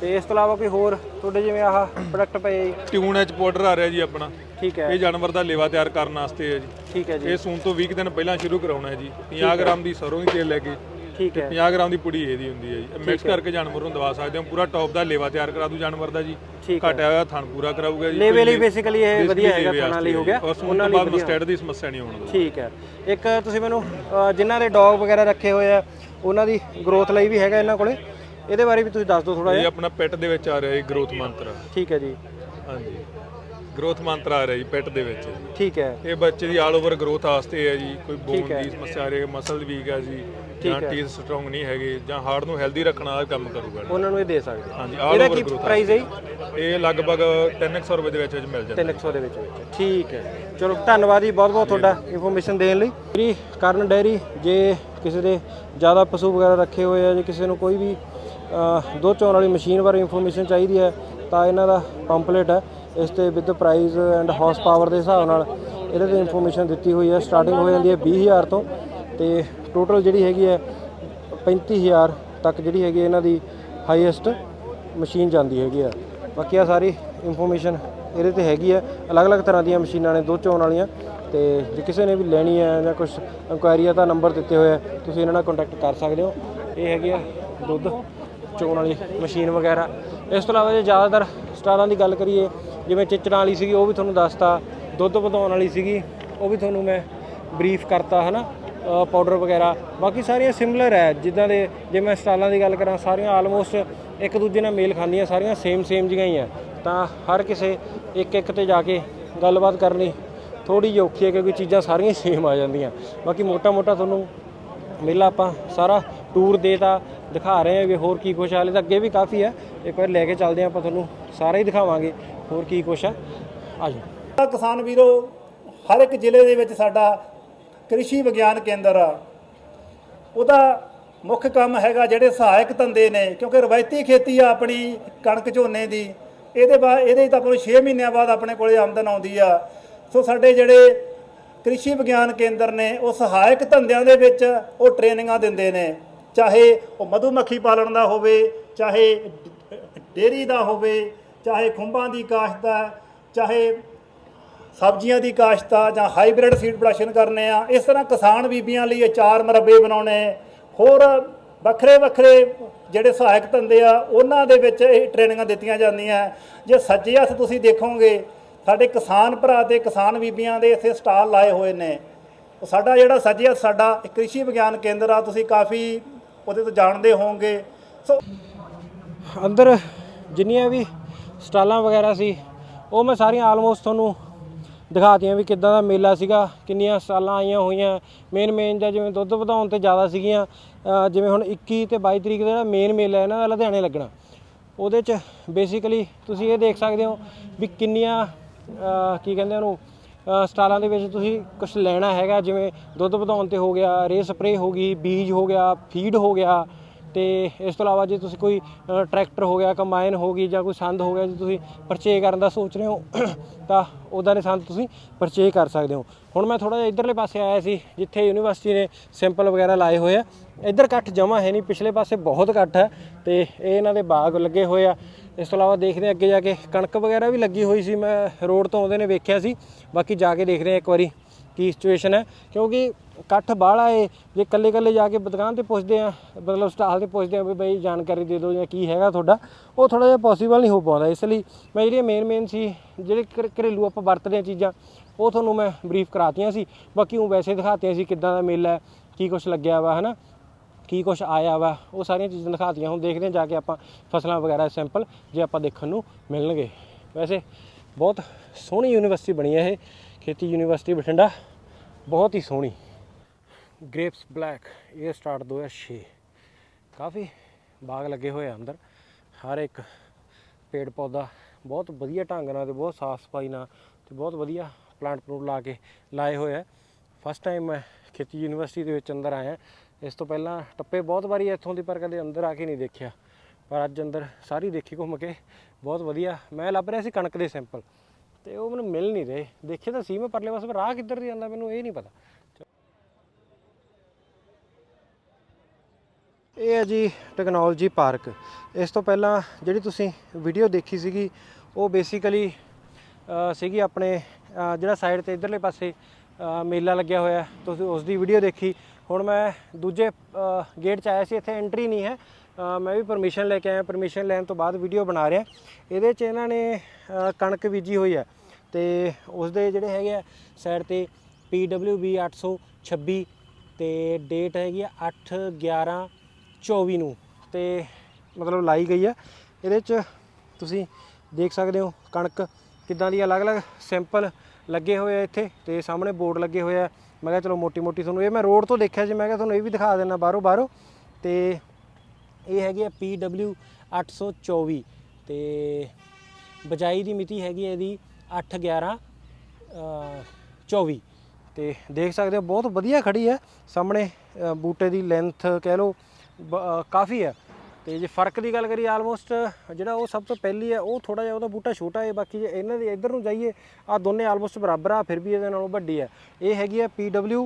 ਤੇ ਇਸ ਤੋਂ ਇਲਾਵਾ ਕੋਈ ਹੋਰ ਤੁਹਾਡੇ ਜਿਵੇਂ ਆਹ ਪ੍ਰੋਡਕਟ ਪਏ ਜੀ? ਟਿਊਨ ਐਚ ਪਾਊਡਰ ਆ ਰਿਹਾ ਜੀ ਆਪਣਾ। ਠੀਕ ਹੈ। ਇਹ ਜਾਨਵਰ ਦਾ ਲੇਵਾ ਤਿਆਰ ਕਰਨ ਵਾਸਤੇ ਹੈ ਜੀ। ਠੀਕ ਹੈ ਜੀ। ਇਹ ਸੂਣ ਤੋਂ 20 ਕੁ ਦਿਨ ਪਹਿਲਾਂ ਸ਼ੁਰੂ ਕਰਾਉਣਾ ਹੈ ਜੀ। 50 ਗ੍ਰਾਮ ਦੀ ਸਰੋਂ ਦੀ ਤੇਲ ਲੈ ਕੇ ਠੀਕ ਹੈ। 50 ਗ੍ਰਾਮ ਦੀ ਪੁੜੀ ਇਹਦੀ ਹੁੰਦੀ ਹੈ ਜੀ। ਮਿਕਸ ਕਰਕੇ ਜਾਨਵਰ ਨੂੰ ਦਵਾ ਸਕਦੇ ਹੋ। ਪੂਰਾ ਟੌਪ ਦਾ ਲੇਵਾ ਤਿਆਰ ਕਰਾ ਦੂ ਜਾਨਵਰ ਦਾ ਜੀ। ਘਟਿਆ ਹੋਇਆ ਥਣ ਪੂਰਾ ਕਰਾਊਗਾ ਜੀ। ਲੇਵੇ ਲਈ ਬੇਸਿਕਲੀ ਇਹ ਵਧੀਆ ਹੈਗਾ ਖਾਣਾ ਲਈ ਹੋ ਗਿਆ। ਸੂਣ ਤੋਂ ਬਾਅਦ ਮਸਟੈਡ ਦੀ ਸਮੱਸਿਆ ਨਹੀਂ ਦਿੰਦਾ। ਠੀਕ ਹੈ। ਇੱਕ ਤੁਸੀਂ ਮੈਨੂੰ ਜਿਨ੍ਹਾਂ ਦੇ ਡੌਗ ਵਗੈਰਾ ਰੱਖੇ ਹੋਏ ਆ ਉਹਨਾਂ ਦੀ ਗਰੋਥ ਲਈ ਵੀ ਹੈਗਾ ਇਹਨਾਂ ਕੋਲੇ। ਇਹਦੇ ਬਾਰੇ ਵੀ ਤੁਸੀਂ ਦੱਸ ਦਿਓ ਥੋੜਾ ਇਹ ਜਿਹਾ। ਆਪਣਾ ਪੈਟ ਦੇ ਵਿੱਚ ਆ ਰਿਹਾ ਜੀ ਗਰੋਥ ਮੰਤਰ। ਠੀਕ ਹੈ ਜੀ। ਹਾਂਜੀ। ਗਰੋਥ ਮੰਤਰ ਆ ਰਿਹਾ ਜੀ ਪੈਟ ਦੇ ਵਿੱਚ। ਠੀਕ ਹੈ। ਇਹ ਬੱਚੇ ਦੀ ਆਲ ਓਵਰ ਗਰੋਥ ਵਾਸਤੇ ਹੈ ਜੀ ਕੋਈ ਬੋਨ ਦੀ ਸਮੱਸਿਆ ਆ ਰਹੀ ਹੈ ਮਸਲ ਵੀਕ ਹੈ ਜੀ ਜਾਂ ਟੀਥ ਸਟਰੋਂਗ ਨਹੀਂ ਹੈਗੇ ਜਾਂ ਹਾਰਟ ਨੂੰ ਹੈਲਦੀ ਰੱਖਣ ਵਾਲਾ ਕੰਮ ਕਰੂਗਾ ਜੀ। ਉਹਨਾਂ ਨੂੰ ਇਹ ਦੇ ਸਕਦੇ ਹਾਂਜੀ ਆਲ ਇਹਦਾ ਓਵਰ ਕੀ ਗਰੋਥ ਪ੍ਰਾਈਸ ਹੈ ਜੀ? ਇਹ ਲਗਭਗ 300 ਰੁਪਏ ਦੇ ਵਿੱਚ ਵਿੱਚ ਮਿਲ ਜਾਂਦਾ 300 ਦੇ ਵਿੱਚ ਵਿੱਚ। ਠੀਕ ਹੈ। ਚਲੋ ਧੰਨਵਾਦ ਜੀ ਬਹੁਤ ਬਹੁਤ ਤੁਹਾਡਾ ਇਨਫੋਰਮੇਸ਼ਨ ਦੇਣ ਲਈ। ਜੀ ਕਰਨ ਡੈਰੀ ਜੇ ਕਿਸੇ ਦੇ ਜ਼ਿਆਦਾ ਪਸ਼ੂ ਵਗੈਰਾ ਰੱਖੇ ਹੋਏ ਆ ਜੇ ਕਿਸੇ ਨੂੰ ਕੋਈ ਵੀ ਦੁੱਧ ਚੋਣ ਵਾਲੀ ਮਸ਼ੀਨ ਬਾਰੇ ਇਨਫੋਰਮੇਸ਼ਨ ਚਾਹੀਦੀ ਹੈ ਤਾਂ ਇਹਨਾਂ ਦਾ ਪੰਪਲੇਟ ਹੈ। ਇਸ ਤੇ with price and horse power ਦੇ ਹਿਸਾਬ ਨਾਲ ਇਹਦੇ ਤੇ ਇਨਫੋਰਮੇਸ਼ਨ ਦਿੱਤੀ ਹੋਈ ਹੈ। ਸਟਾਰਟਿੰਗ ਹੋ ਜਾਂਦੀ ਹੈ 20000 ਤੋਂ ਤੇ ਟੋਟਲ ਜਿਹੜੀ ਹੈਗੀ ਹੈ 35000 ਤੱਕ ਜਿਹੜੀ ਹੈਗੀ ਇਹਨਾਂ ਦੀ ਹਾਈਐਸਟ ਮਸ਼ੀਨ ਜਾਂਦੀ ਹੈਗੀ ਆ ਬਾਕੀ ਆ ਸਾਰੀ ਇਨਫੋਰਮੇਸ਼ਨ ਇਹਦੇ ਤੇ ਹੈਗੀ ਆ ਅਲੱਗ-ਅਲੱਗ ਤਰ੍ਹਾਂ ਦੀਆਂ ਮਸ਼ੀਨਾਂ ਨੇ ਦੋ ਚੋਣ ਵਾਲੀਆਂ ਤੇ ਜੇ ਕਿਸੇ ਨੇ ਵੀ ਲੈਣੀ ਹੈ ਜਾਂ ਕੁਝ ਇਨਕੁਆਇਰੀ ਦਾ ਨੰਬਰ ਦਿੱਤੇ ਹੋਏ ਆ ਤੁਸੀਂ ਇਹਨਾਂ ਨਾਲ ਕੰਟੈਕਟ ਕਰ ਸਕਦੇ ਹੋ। ਇਹ ਹੈਗੀ ਆ ਦੁੱਧ। ਚੋਣ ਵਾਲੀ ਮਸ਼ੀਨ ਵਗੈਰਾ। ਇਸ ਤੋਂ ਇਲਾਵਾ ਜੇ ਜ਼ਿਆਦਾਤਰ ਸਟਾਰਾਂ ਦੀ ਗੱਲ ਕਰੀਏ, ਜਿਵੇਂ ਚਿਚੜਾਂ ਵਾਲੀ ਸੀਗੀ, ਉਹ ਵੀ ਤੁਹਾਨੂੰ ਦੱਸਤਾ, ਦੁੱਧ ਵਧਾਉਣ ਵਾਲੀ ਸੀਗੀ, ਉਹ ਵੀ ਤੁਹਾਨੂੰ ਮੈਂ ਬਰੀਫ ਕਰਤਾ, ਹਨਾ ਪਾਊਡਰ ਵਗੈਰਾ। ਬਾਕੀ ਸਾਰੀਆਂ ਸਿਮਿਲਰ ਹੈ, ਜਿੱਦਾਂ ਦੇ ਜੇ ਮੈਂ ਸਟਾਲਾਂ ਦੀ ਗੱਲ ਕਰਾਂ, ਸਾਰੀਆਂ ਆਲਮੋਸਟ ਇੱਕ ਦੂਜੇ ਨਾਲ ਮੇਲ ਖਾਂਦੀਆਂ, ਸਾਰੀਆਂ ਸੇਮ ਸੇਮ ਜਿਹੀਆਂ ਹੀ ਆ। ਤਾਂ ਹਰ ਕਿਸੇ ਇੱਕ ਇੱਕ ਤੇ ਜਾ ਕੇ ਗੱਲਬਾਤ ਕਰਨੀ ਥੋੜੀ ਜਿਹੀ ਔਖੀ ਹੈ, ਕਿਉਂਕਿ ਚੀਜ਼ਾਂ ਸਾਰੀਆਂ ਸੇਮ ਆ ਜਾਂਦੀਆਂ। ਬਾਕੀ ਮੋਟਾ ਮੋਟਾ ਤੁਹਾਨੂੰ ਮੇਲਾ ਆਪਾਂ ਸਾਰਾ ਟੂਰ ਦੇਤਾ ਦਿਖਾ ਰਹੇ ਹਾਂ ਵੀ ਹੋਰ ਕੀ ਕੁਛ ਹਾਲੇ ਤਾਂ ਅੱਗੇ ਵੀ ਕਾਫੀ ਹੈ ਇੱਕ ਵਾਰ ਲੈ ਕੇ ਚੱਲਦੇ ਹਾਂ ਆਪਾਂ ਤੁਹਾਨੂੰ, ਸਾਰਾ ਹੀ ਦਿਖਾਵਾਂਗੇ ਹੋਰ ਕੀ ਕੁਛ ਹੈ ਆ ਜਾਓ। ਤਾਂ ਕਿਸਾਨ ਵੀਰੋ, ਹਰ ਇੱਕ ਜ਼ਿਲ੍ਹੇ ਦੇ ਵਿੱਚ ਸਾਡਾ ਕ੍ਰਿਸ਼ੀ ਵਿਗਿਆਨ ਕੇਂਦਰ ਆ। ਉਹਦਾ ਮੁੱਖ ਕੰਮ ਹੈਗਾ ਜਿਹੜੇ ਸਹਾਇਕ ਧੰਦੇ ਨੇ, ਕਿਉਂਕਿ ਰਵਾਇਤੀ ਖੇਤੀ ਆ ਆਪਣੀ ਕਣਕ ਝੋਨੇ ਦੀ। ਇਹਦੇ ਬਾਅਦ ਇਹਦੇ ਤਾਂ ਆਪਾਂ ਨੂੰ 6 ਮਹੀਨਿਆਂ ਬਾਅਦ ਆਪਣੇ ਕੋਲੇ ਆਮਦਨ ਆਉਂਦੀ ਆ। ਸੋ ਸਾਡੇ ਜਿਹੜੇ ਕ੍ਰਿਸ਼ੀ ਵਿਗਿਆਨ ਕੇਂਦਰ ਨੇ, ਉਹ ਸਹਾਇਕ ਧੰਦਿਆਂ ਦੇ ਵਿੱਚ ਉਹ ਟ੍ਰੇਨਿੰਗਾਂ ਦਿੰਦੇ ਨੇ। ਚਾਹੇ ਉਹ ਮਧੂਮੱਖੀ ਪਾਲਣ ਦਾ ਹੋਵੇ, ਚਾਹੇ ਡੇਰੀ ਦਾ ਹੋਵੇ, ਚਾਹੇ ਖੁੰਭਾਂ ਦੀ ਕਾਸ਼ਤ ਦਾ ਚਾਹੇ ਸਬਜ਼ੀਆਂ ਦੀ ਕਾਸ਼ਤ ਆ ਜਾਂ ਹਾਈਬ੍ਰਿਡ ਸੀਡ ਪ੍ਰੋਡਕਸ਼ਨ ਕਰਨੇ ਆ, ਇਸ ਤਰ੍ਹਾਂ ਕਿਸਾਨ ਬੀਬੀਆਂ ਲਈ ਅਚਾਰ ਮਰੱਬੇ ਬਣਾਉਣੇ ਹੋਰ ਵੱਖਰੇ ਵੱਖਰੇ ਜਿਹੜੇ ਸਹਾਇਕ ਧੰਦੇ ਆ, ਉਹਨਾਂ ਦੇ ਵਿੱਚ ਇਹ ਟ੍ਰੇਨਿੰਗਾਂ ਦਿੱਤੀਆਂ ਜਾਂਦੀਆਂ ਜੇ ਸੱਜੇ ਹੱਥ ਤੁਸੀਂ ਦੇਖੋਗੇ, ਸਾਡੇ ਕਿਸਾਨ ਭਰਾ ਤੇ ਕਿਸਾਨ ਬੀਬੀਆਂ ਦੇ ਇੱਥੇ ਸਟਾਲ ਲਾਏ ਹੋਏ ਨੇ। ਸਾਡਾ ਜਿਹੜਾ ਸੱਜੇ ਹੱਥ, ਸਾਡਾ ਕ੍ਰਿਸ਼ੀ ਵਿਗਿਆਨ ਕੇਂਦਰ ਆ, ਤੁਸੀਂ ਕਾਫੀ ਉਹਦੇ ਤੋਂ ਜਾਣਦੇ ਹੋਵੋਗੇ? ਸੋ ਅੰਦਰ ਜਿੰਨੀਆਂ ਵੀ ਸਟਾਲਾਂ ਵਗੈਰਾ ਸੀ, ਉਹ ਮੈਂ ਸਾਰੀਆਂ ਆਲਮੋਸਟ ਤੁਹਾਨੂੰ ਦਿਖਾਤੀਆਂ ਵੀ ਕਿੱਦਾਂ ਦਾ ਮੇਲਾ ਸੀਗਾ, ਕਿੰਨੀਆਂ ਸਟਾਲਾਂ ਆਈਆਂ ਹੋਈਆਂ। ਮੇਨ ਮੇਨ ਜਾਂ ਜਿਵੇਂ ਦੁੱਧ ਵਧਾਉਣ ਤੇ ਜ਼ਿਆਦਾ ਸੀਗੀਆਂ ਜਿਵੇਂ ਹੁਣ 21 ਤੇ 22 ਤਰੀਕ ਦਾ ਜਿਹੜਾ ਮੇਨ ਮੇਲਾ ਹੈ ਇਹਨਾਂ ਦਾ ਲੁਧਿਆਣੇ ਲੱਗਣਾ। ਉਹਦੇ 'ਚ ਬੇਸਿਕਲੀ ਤੁਸੀਂ ਇਹ ਦੇਖ ਸਕਦੇ ਹੋ ਵੀ ਕਿੰਨੀਆਂ ਕੀ ਕਹਿੰਦੇ ਉਹਨੂੰ ਸਟਾਲਾਂ ਦੇ ਵਿੱਚ ਤੁਸੀਂ ਕੁਝ ਲੈਣਾ ਹੈਗਾ, ਜਿਵੇਂ ਦੁੱਧ ਵਧਾਉਣ ਤੇ ਹੋ ਗਿਆ ਰੇ ਸਪਰੇ ਹੋ ਗਈ, ਬੀਜ ਹੋ ਗਿਆ, ਫੀਡ ਹੋ ਗਿਆ, ਤੇ ਇਸ ਤੋਂ ਇਲਾਵਾ ਜੇ ਤੁਸੀਂ ਕੋਈ ਟਰੈਕਟਰ ਹੋ ਗਿਆ, ਕੰਬਾਈਨ ਹੋ ਗਈ ਜਾਂ ਕੋਈ ਸੰਦ ਹੋ ਗਿਆ, ਜੇ ਤੁਸੀਂ ਪਰਚੇਜ ਕਰਨ ਦਾ ਸੋਚ ਰਹੇ ਹੋ, ਤਾਂ ਉਹਦਾ ਦੇ ਸੰਦ ਤੁਸੀਂ ਪਰਚੇਜ ਕਰ ਸਕਦੇ ਹੋ। ਹੁਣ ਮੈਂ ਥੋੜਾ ਜਿਹਾ ਇਧਰਲੇ ਪਾਸੇ ਆਇਆ ਸੀ, ਜਿੱਥੇ ਯੂਨੀਵਰਸਿਟੀ ਨੇ ਸੈਂਪਲ ਵਗੈਰਾ ਲਾਏ ਹੋਏ ਆ। ਇੱਧਰ ਇਕੱਠ ਜਮਾ ਹੈ ਨਹੀਂ ਪਿਛਲੇ ਪਾਸੇ ਬਹੁਤ ਇਕੱਠ ਹੈ, ਤੇ ਇਹ ਇਹਨਾਂ ਦੇ ਬਾਗ ਲੱਗੇ ਹੋਏ ਆ। ਇਸ ਤੋਂ ਇਲਾਵਾ ਦੇਖਦੇ ਹਾਂ ਅੱਗੇ ਜਾ ਕੇ ਕਣਕ ਵਗੈਰਾ ਵੀ ਲੱਗੀ ਹੋਈ ਸੀ, ਮੈਂ ਰੋਡ ਤੋਂ ਆਉਂਦੇ ਨੇ ਵੇਖਿਆ ਸੀ। ਬਾਕੀ ਜਾ ਕੇ ਦੇਖਦੇ ਹਾਂ ਇੱਕ ਵਾਰੀ ਕੀ ਸਿਚੁਏਸ਼ਨ ਹੈ। ਕਿਉਂਕਿ ਇਕੱਠ ਬਾਹਲਾ ਏ, ਜੇ ਇਕੱਲੇ ਇਕੱਲੇ ਜਾ ਕੇ ਦੁਕਾਨ ਤੇ ਪੁੱਛਦੇ ਆ ਮਤਲਬ ਸਟਾਲ ਤੇ ਪੁੱਛਦੇ ਆ ਵੀ ਬਈ ਜਾਣਕਾਰੀ ਦੇ ਦਿਓ ਜਾਂ ਕੀ ਹੈਗਾ ਤੁਹਾਡਾ, ਉਹ ਥੋੜਾ ਜਿਹਾ ਪੋਸੀਬਲ ਨਹੀਂ ਹੋ ਪਾਉਂਦਾ। ਇਸ ਲਈ ਮੈਂ ਜਿਹੜੀਆਂ ਮੇਨ ਮੇਨ ਸੀ, ਜਿਹੜੇ ਘਰ- ਘਰੇਲੂ ਆਪਾਂ ਵਰਤਦੇ ਆ ਚੀਜ਼ਾਂ, ਉਹ ਤੁਹਾਨੂੰ ਮੈਂ ਬਰੀਫ ਕਰਾਤੀਆਂ ਸੀ। ਬਾਕੀ ਉਹ ਵੈਸੇ ਦਿਖਾਤੀਆਂ ਸੀ ਕਿੱਦਾਂ ਦਾ ਮੇਲਾ ਹੈ, ਕੀ ਕੁਝ ਲੱਗਿਆ ਵਾ, ਹਨਾ। ਕੀ ਕੁਝ ਆਇਆ ਵਾ, ਉਹ ਸਾਰੀਆਂ ਚੀਜ਼ਾਂ ਦਿਖਾਤੀਆਂ। ਹੁਣ ਦੇਖਦੇ ਹਾਂ ਜਾ ਕੇ ਆਪਾਂ ਫਸਲਾਂ ਵਗੈਰਾ ਸੈਂਪਲ ਜੇ ਆਪਾਂ ਦੇਖਣ ਨੂੰ ਮਿਲਣਗੇ। ਵੈਸੇ ਬਹੁਤ ਸੋਹਣੀ ਯੂਨੀਵਰਸਿਟੀ ਬਣੀ ਹੈ ਇਹ। ਖੇਤੀ ਯੂਨੀਵਰਸਿਟੀ ਬਠਿੰਡਾ, ਬਹੁਤ ਹੀ ਸੋਹਣੀ। ਗ੍ਰੇਪਸ ਬਲੈਕ ਇਹ ਸਟਾਰਟ 2006 ਕਾਫੀ ਬਾਗ ਲੱਗੇ ਹੋਏ ਆ ਅੰਦਰ। ਹਰ ਇੱਕ ਪੇੜ ਪੌਦਾ ਬਹੁਤ ਵਧੀਆ ਢੰਗ ਨਾਲ ਤੇ ਬਹੁਤ ਸਾਫ਼ ਸਫ਼ਾਈ ਨਾਲ ਤੇ ਬਹੁਤ ਵਧੀਆ ਪਲਾਂਟ ਪਲੂਟ ਲਾ ਕੇ ਲਾਏ ਹੋਏ ਆ। ਫਸਟ ਟਾਈਮ ਮੈਂ ਖੇਤੀ ਯੂਨੀਵਰਸਿਟੀ ਦੇ ਵਿੱਚ ਅੰਦਰ ਆਇਆ। ਇਸ ਤੋਂ ਪਹਿਲਾਂ ਟੱਪੇ ਬਹੁਤ ਵਾਰੀ ਇੱਥੋਂ ਦੀ, ਪਰ ਕਦੇ ਅੰਦਰ ਆ ਕੇ ਨਹੀਂ ਦੇਖਿਆ। ਪਰ ਅੱਜ ਅੰਦਰ ਸਾਰੀ ਦੇਖੀ ਘੁੰਮ ਕੇ, ਬਹੁਤ ਵਧੀਆ। ਮੈਂ ਲੱਭ ਰਿਹਾ ਸੀ ਕਣਕ ਦੇ ਸੈਂਪਲ, ਤੇ ਉਹ ਮੈਨੂੰ ਮਿਲ ਨਹੀਂ ਰਹੇ। ਦੇਖੇ ਤਾਂ ਸੀ ਮੈਂ, ਪਰਲੇ ਪਾਸੇ ਪਰ ਰਾਹ ਕਿੱਧਰ ਦੀ ਜਾਂਦਾ ਮੈਨੂੰ ਇਹ ਨਹੀਂ ਪਤਾ। ਇਹ ਹੈ ਜੀ ਟੈਕਨੋਲੋਜੀ ਪਾਰਕ ਇਸ ਤੋਂ ਪਹਿਲਾਂ ਜਿਹੜੀ ਤੁਸੀਂ ਵੀਡੀਓ ਦੇਖੀ ਸੀਗੀ, ਉਹ ਬੇਸਿਕਲੀ ਸੀਗੀ ਆਪਣੇ ਜਿਹੜਾ ਸਾਈਡ ਤੇ ਇਧਰਲੇ ਪਾਸੇ ਮੇਲਾ ਲੱਗਿਆ ਹੋਇਆ। ਤੁਸੀਂ ਉਸ ਦੀ ਵੀਡੀਓ ਦੇਖੀ। ਹੁਣ ਮੈਂ ਦੂਜੇ ਗੇਟ 'ਚ ਆਇਆ ਸੀ, ਇੱਥੇ ਐਂਟਰੀ ਨਹੀਂ ਹੈ। ਮੈਂ ਵੀ ਪਰਮਿਸ਼ਨ ਲੈ ਕੇ ਆਇਆ। ਪਰਮਿਸ਼ਨ ਲੈਣ ਤੋਂ ਬਾਅਦ ਵੀਡੀਓ ਬਣਾ ਰਿਹਾ। ਇਹਦੇ 'ਚ ਇਹਨਾਂ ਨੇ ਕਣਕ ਬੀਜੀ ਹੋਈ ਹੈ। ਤੇ ਉਸ ਦੇ ਜਿਹੜੇ ਹੈਗੇ ਆ ਸਾਈਡ ਤੇ PWB 826 ਤੇ ਡੇਟ ਹੈਗੀ ਆ 8 11 24 ਨੂੰ। ਤੇ ਮਤਲਬ ਲਾਈ ਗਈ ਆ। ਇਹਦੇ 'ਚ ਤੁਸੀਂ ਦੇਖ ਸਕਦੇ ਹੋ ਕਣਕ ਕਿੱਦਾਂ ਦੀ ਅਲੱਗ-ਅਲੱਗ ਸੈਂਪਲ ਲੱਗੇ ਹੋਏ ਆ ਇੱਥੇ। ਤੇ ਸਾਹਮਣੇ ਬੋਰਡ ਲੱਗੇ ਹੋਏ ਆ। ਮੈਂ ਕਿਹਾ ਚਲੋ ਮੋਟੀ ਮੋਟੀ ਤੁਹਾਨੂੰ ਇਹ ਮੈਂ ਰੋਡ ਤੋਂ ਦੇਖਿਆ ਜੀ ਮੈਂ ਕਿਹਾ ਤੁਹਾਨੂੰ ਇਹ ਵੀ ਦਿਖਾ ਦੇਣਾ ਬਾਹਰੋਂ ਬਾਹਰੋਂ। ਤੇ ਇਹ ਹੈਗੀ ਆ PW 824 ਤੇ ਬਜਾਈ ਦੀ ਮਿਤੀ ਹੈਗੀ ਹੈ ਇਹਦੀ 8 11 ਅ, 24 ਤੇ ਦੇਖ ਸਕਦੇ ਹੋ ਬਹੁਤ ਵਧੀਆ ਖੜੀ ਹੈ ਸਾਹਮਣੇ ਬੂਟੇ ਦੀ ਲੈਂਥ ਕਹਿ ਲਓ ਬ- ਕਾਫੀ ਹੈ ਤੇ ਜੇ ਫ਼ਰਕ ਦੀ ਗੱਲ ਕਰੀਏ ਆਲਮੋਸਟ ਜਿਹੜਾ ਉਹ ਸਭ ਤੋਂ ਪਹਿਲੀ ਹੈ ਉਹ ਥੋੜਾ ਜਿਹਾ ਉਹਦਾ ਬੂਟਾ ਛੋਟਾ ਹੈ ਬਾਕੀ ਜੇ ਇਹਨਾਂ ਦੇ ਇੱਧਰ ਨੂੰ ਜਾਈਏ ਆ ਦੋਨੇ ਆਲਮੋਸਟ ਬਰਾਬਰ ਆ ਫਿਰ ਵੀ ਇਹਦੇ ਨਾਲੋਂ ਵੱਡੀ ਹੈ। ਇਹ ਹੈਗੀ ਹੈ PW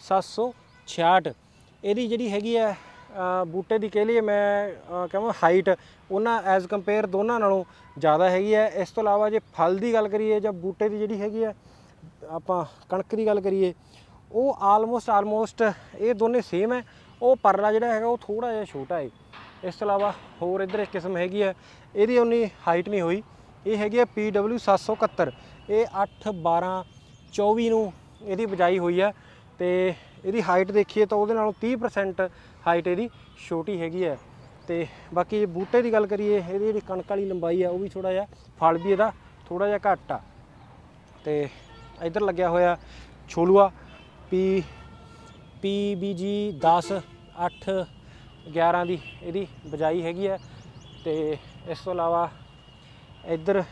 766 ਇਹਦੀ ਜਿਹੜੀ ਹੈਗੀ ਹੈ ਬੂਟੇ ਦੀ ਕਹਿ ਲਈਏ ਮੈਂ ਅ, ਕਹਾਂ ਹਾਈਟ ਉਹਨਾਂ ਐਜ਼ ਕੰਪੇਅਰ ਦੋਨਾਂ ਨਾਲੋਂ ਜ਼ਿਆਦਾ ਹੈਗੀ ਹੈ। ਇਸ ਤੋਂ ਇਲਾਵਾ ਜੇ ਫਲ ਦੀ ਗੱਲ ਕਰੀਏ ਜਾਂ ਬੂਟੇ ਦੀ ਜਿਹੜੀ ਹੈਗੀ ਹੈ ਆਪਾਂ ਕਣਕ ਦੀ ਗੱਲ ਕਰੀਏ ਉਹ ਆਲਮੋਸਟ ਆਲਮੋਸਟ ਇਹ ਦੋਨੇ ਸੇਮ ਹੈ। ਉਹ ਪਰਲਾ ਜਿਹੜਾ ਹੈਗਾ ਉਹ ਥੋੜਾ ਜਿਹਾ ਛੋਟਾ ਹੈ। ਇਸ ਤੋਂ ਇਲਾਵਾ ਹੋਰ ਇੱਧਰ ਇੱਕ ਕਿਸਮ ਹੈਗੀ ਹੈ, ਇਹਦੀ ਉਨੀ ਹਾਈਟ ਨਹੀਂ ਹੋਈ, ਇਹ ਹੈਗੀ ਹੈ PW 771 ਇਹ 8 12 24 ਨੂੰ ਇਹਦੀ ਬਜਾਈ ਹੋਈ ਹੈ ਤੇ ਇਹਦੀ ਹਾਈਟ ਦੇਖੀਏ ਤਾਂ ਉਹਦੇ ਨਾਲੋਂ 30% ਹਾਈਟ ਇਹਦੀ ਛੋਟੀ ਹੈਗੀ ਹੈ। ਤੇ ਬਾਕੀ ਜੇ ਬੂਟੇ ਦੀ ਗੱਲ ਕਰੀਏ, ਇਹਦੀ ਜਿਹੜੀ ਕਣਕ ਵਾਲੀ ਲੰਬਾਈ ਆ, ਉਹ ਵੀ ਥੋੜਾ ਜਿਹਾ ਫਲ ਵੀ ਇਹਦਾ ਥੋੜਾ ਜਿਹਾ ਘੱਟ ਆ। ਤੇ ਇੱਧਰ ਲੱਗਿਆ ਹੋਇਆ ਛੋਲੂਆ ਪੀ PBG 10 8 11 ਦੀ ਇਹਦੀ ਬਜਾਈ ਹੈਗੀ ਹੈ ਤੇ ਇਸ ਤੋਂ ਇਲਾਵਾ ਇੱਧਰ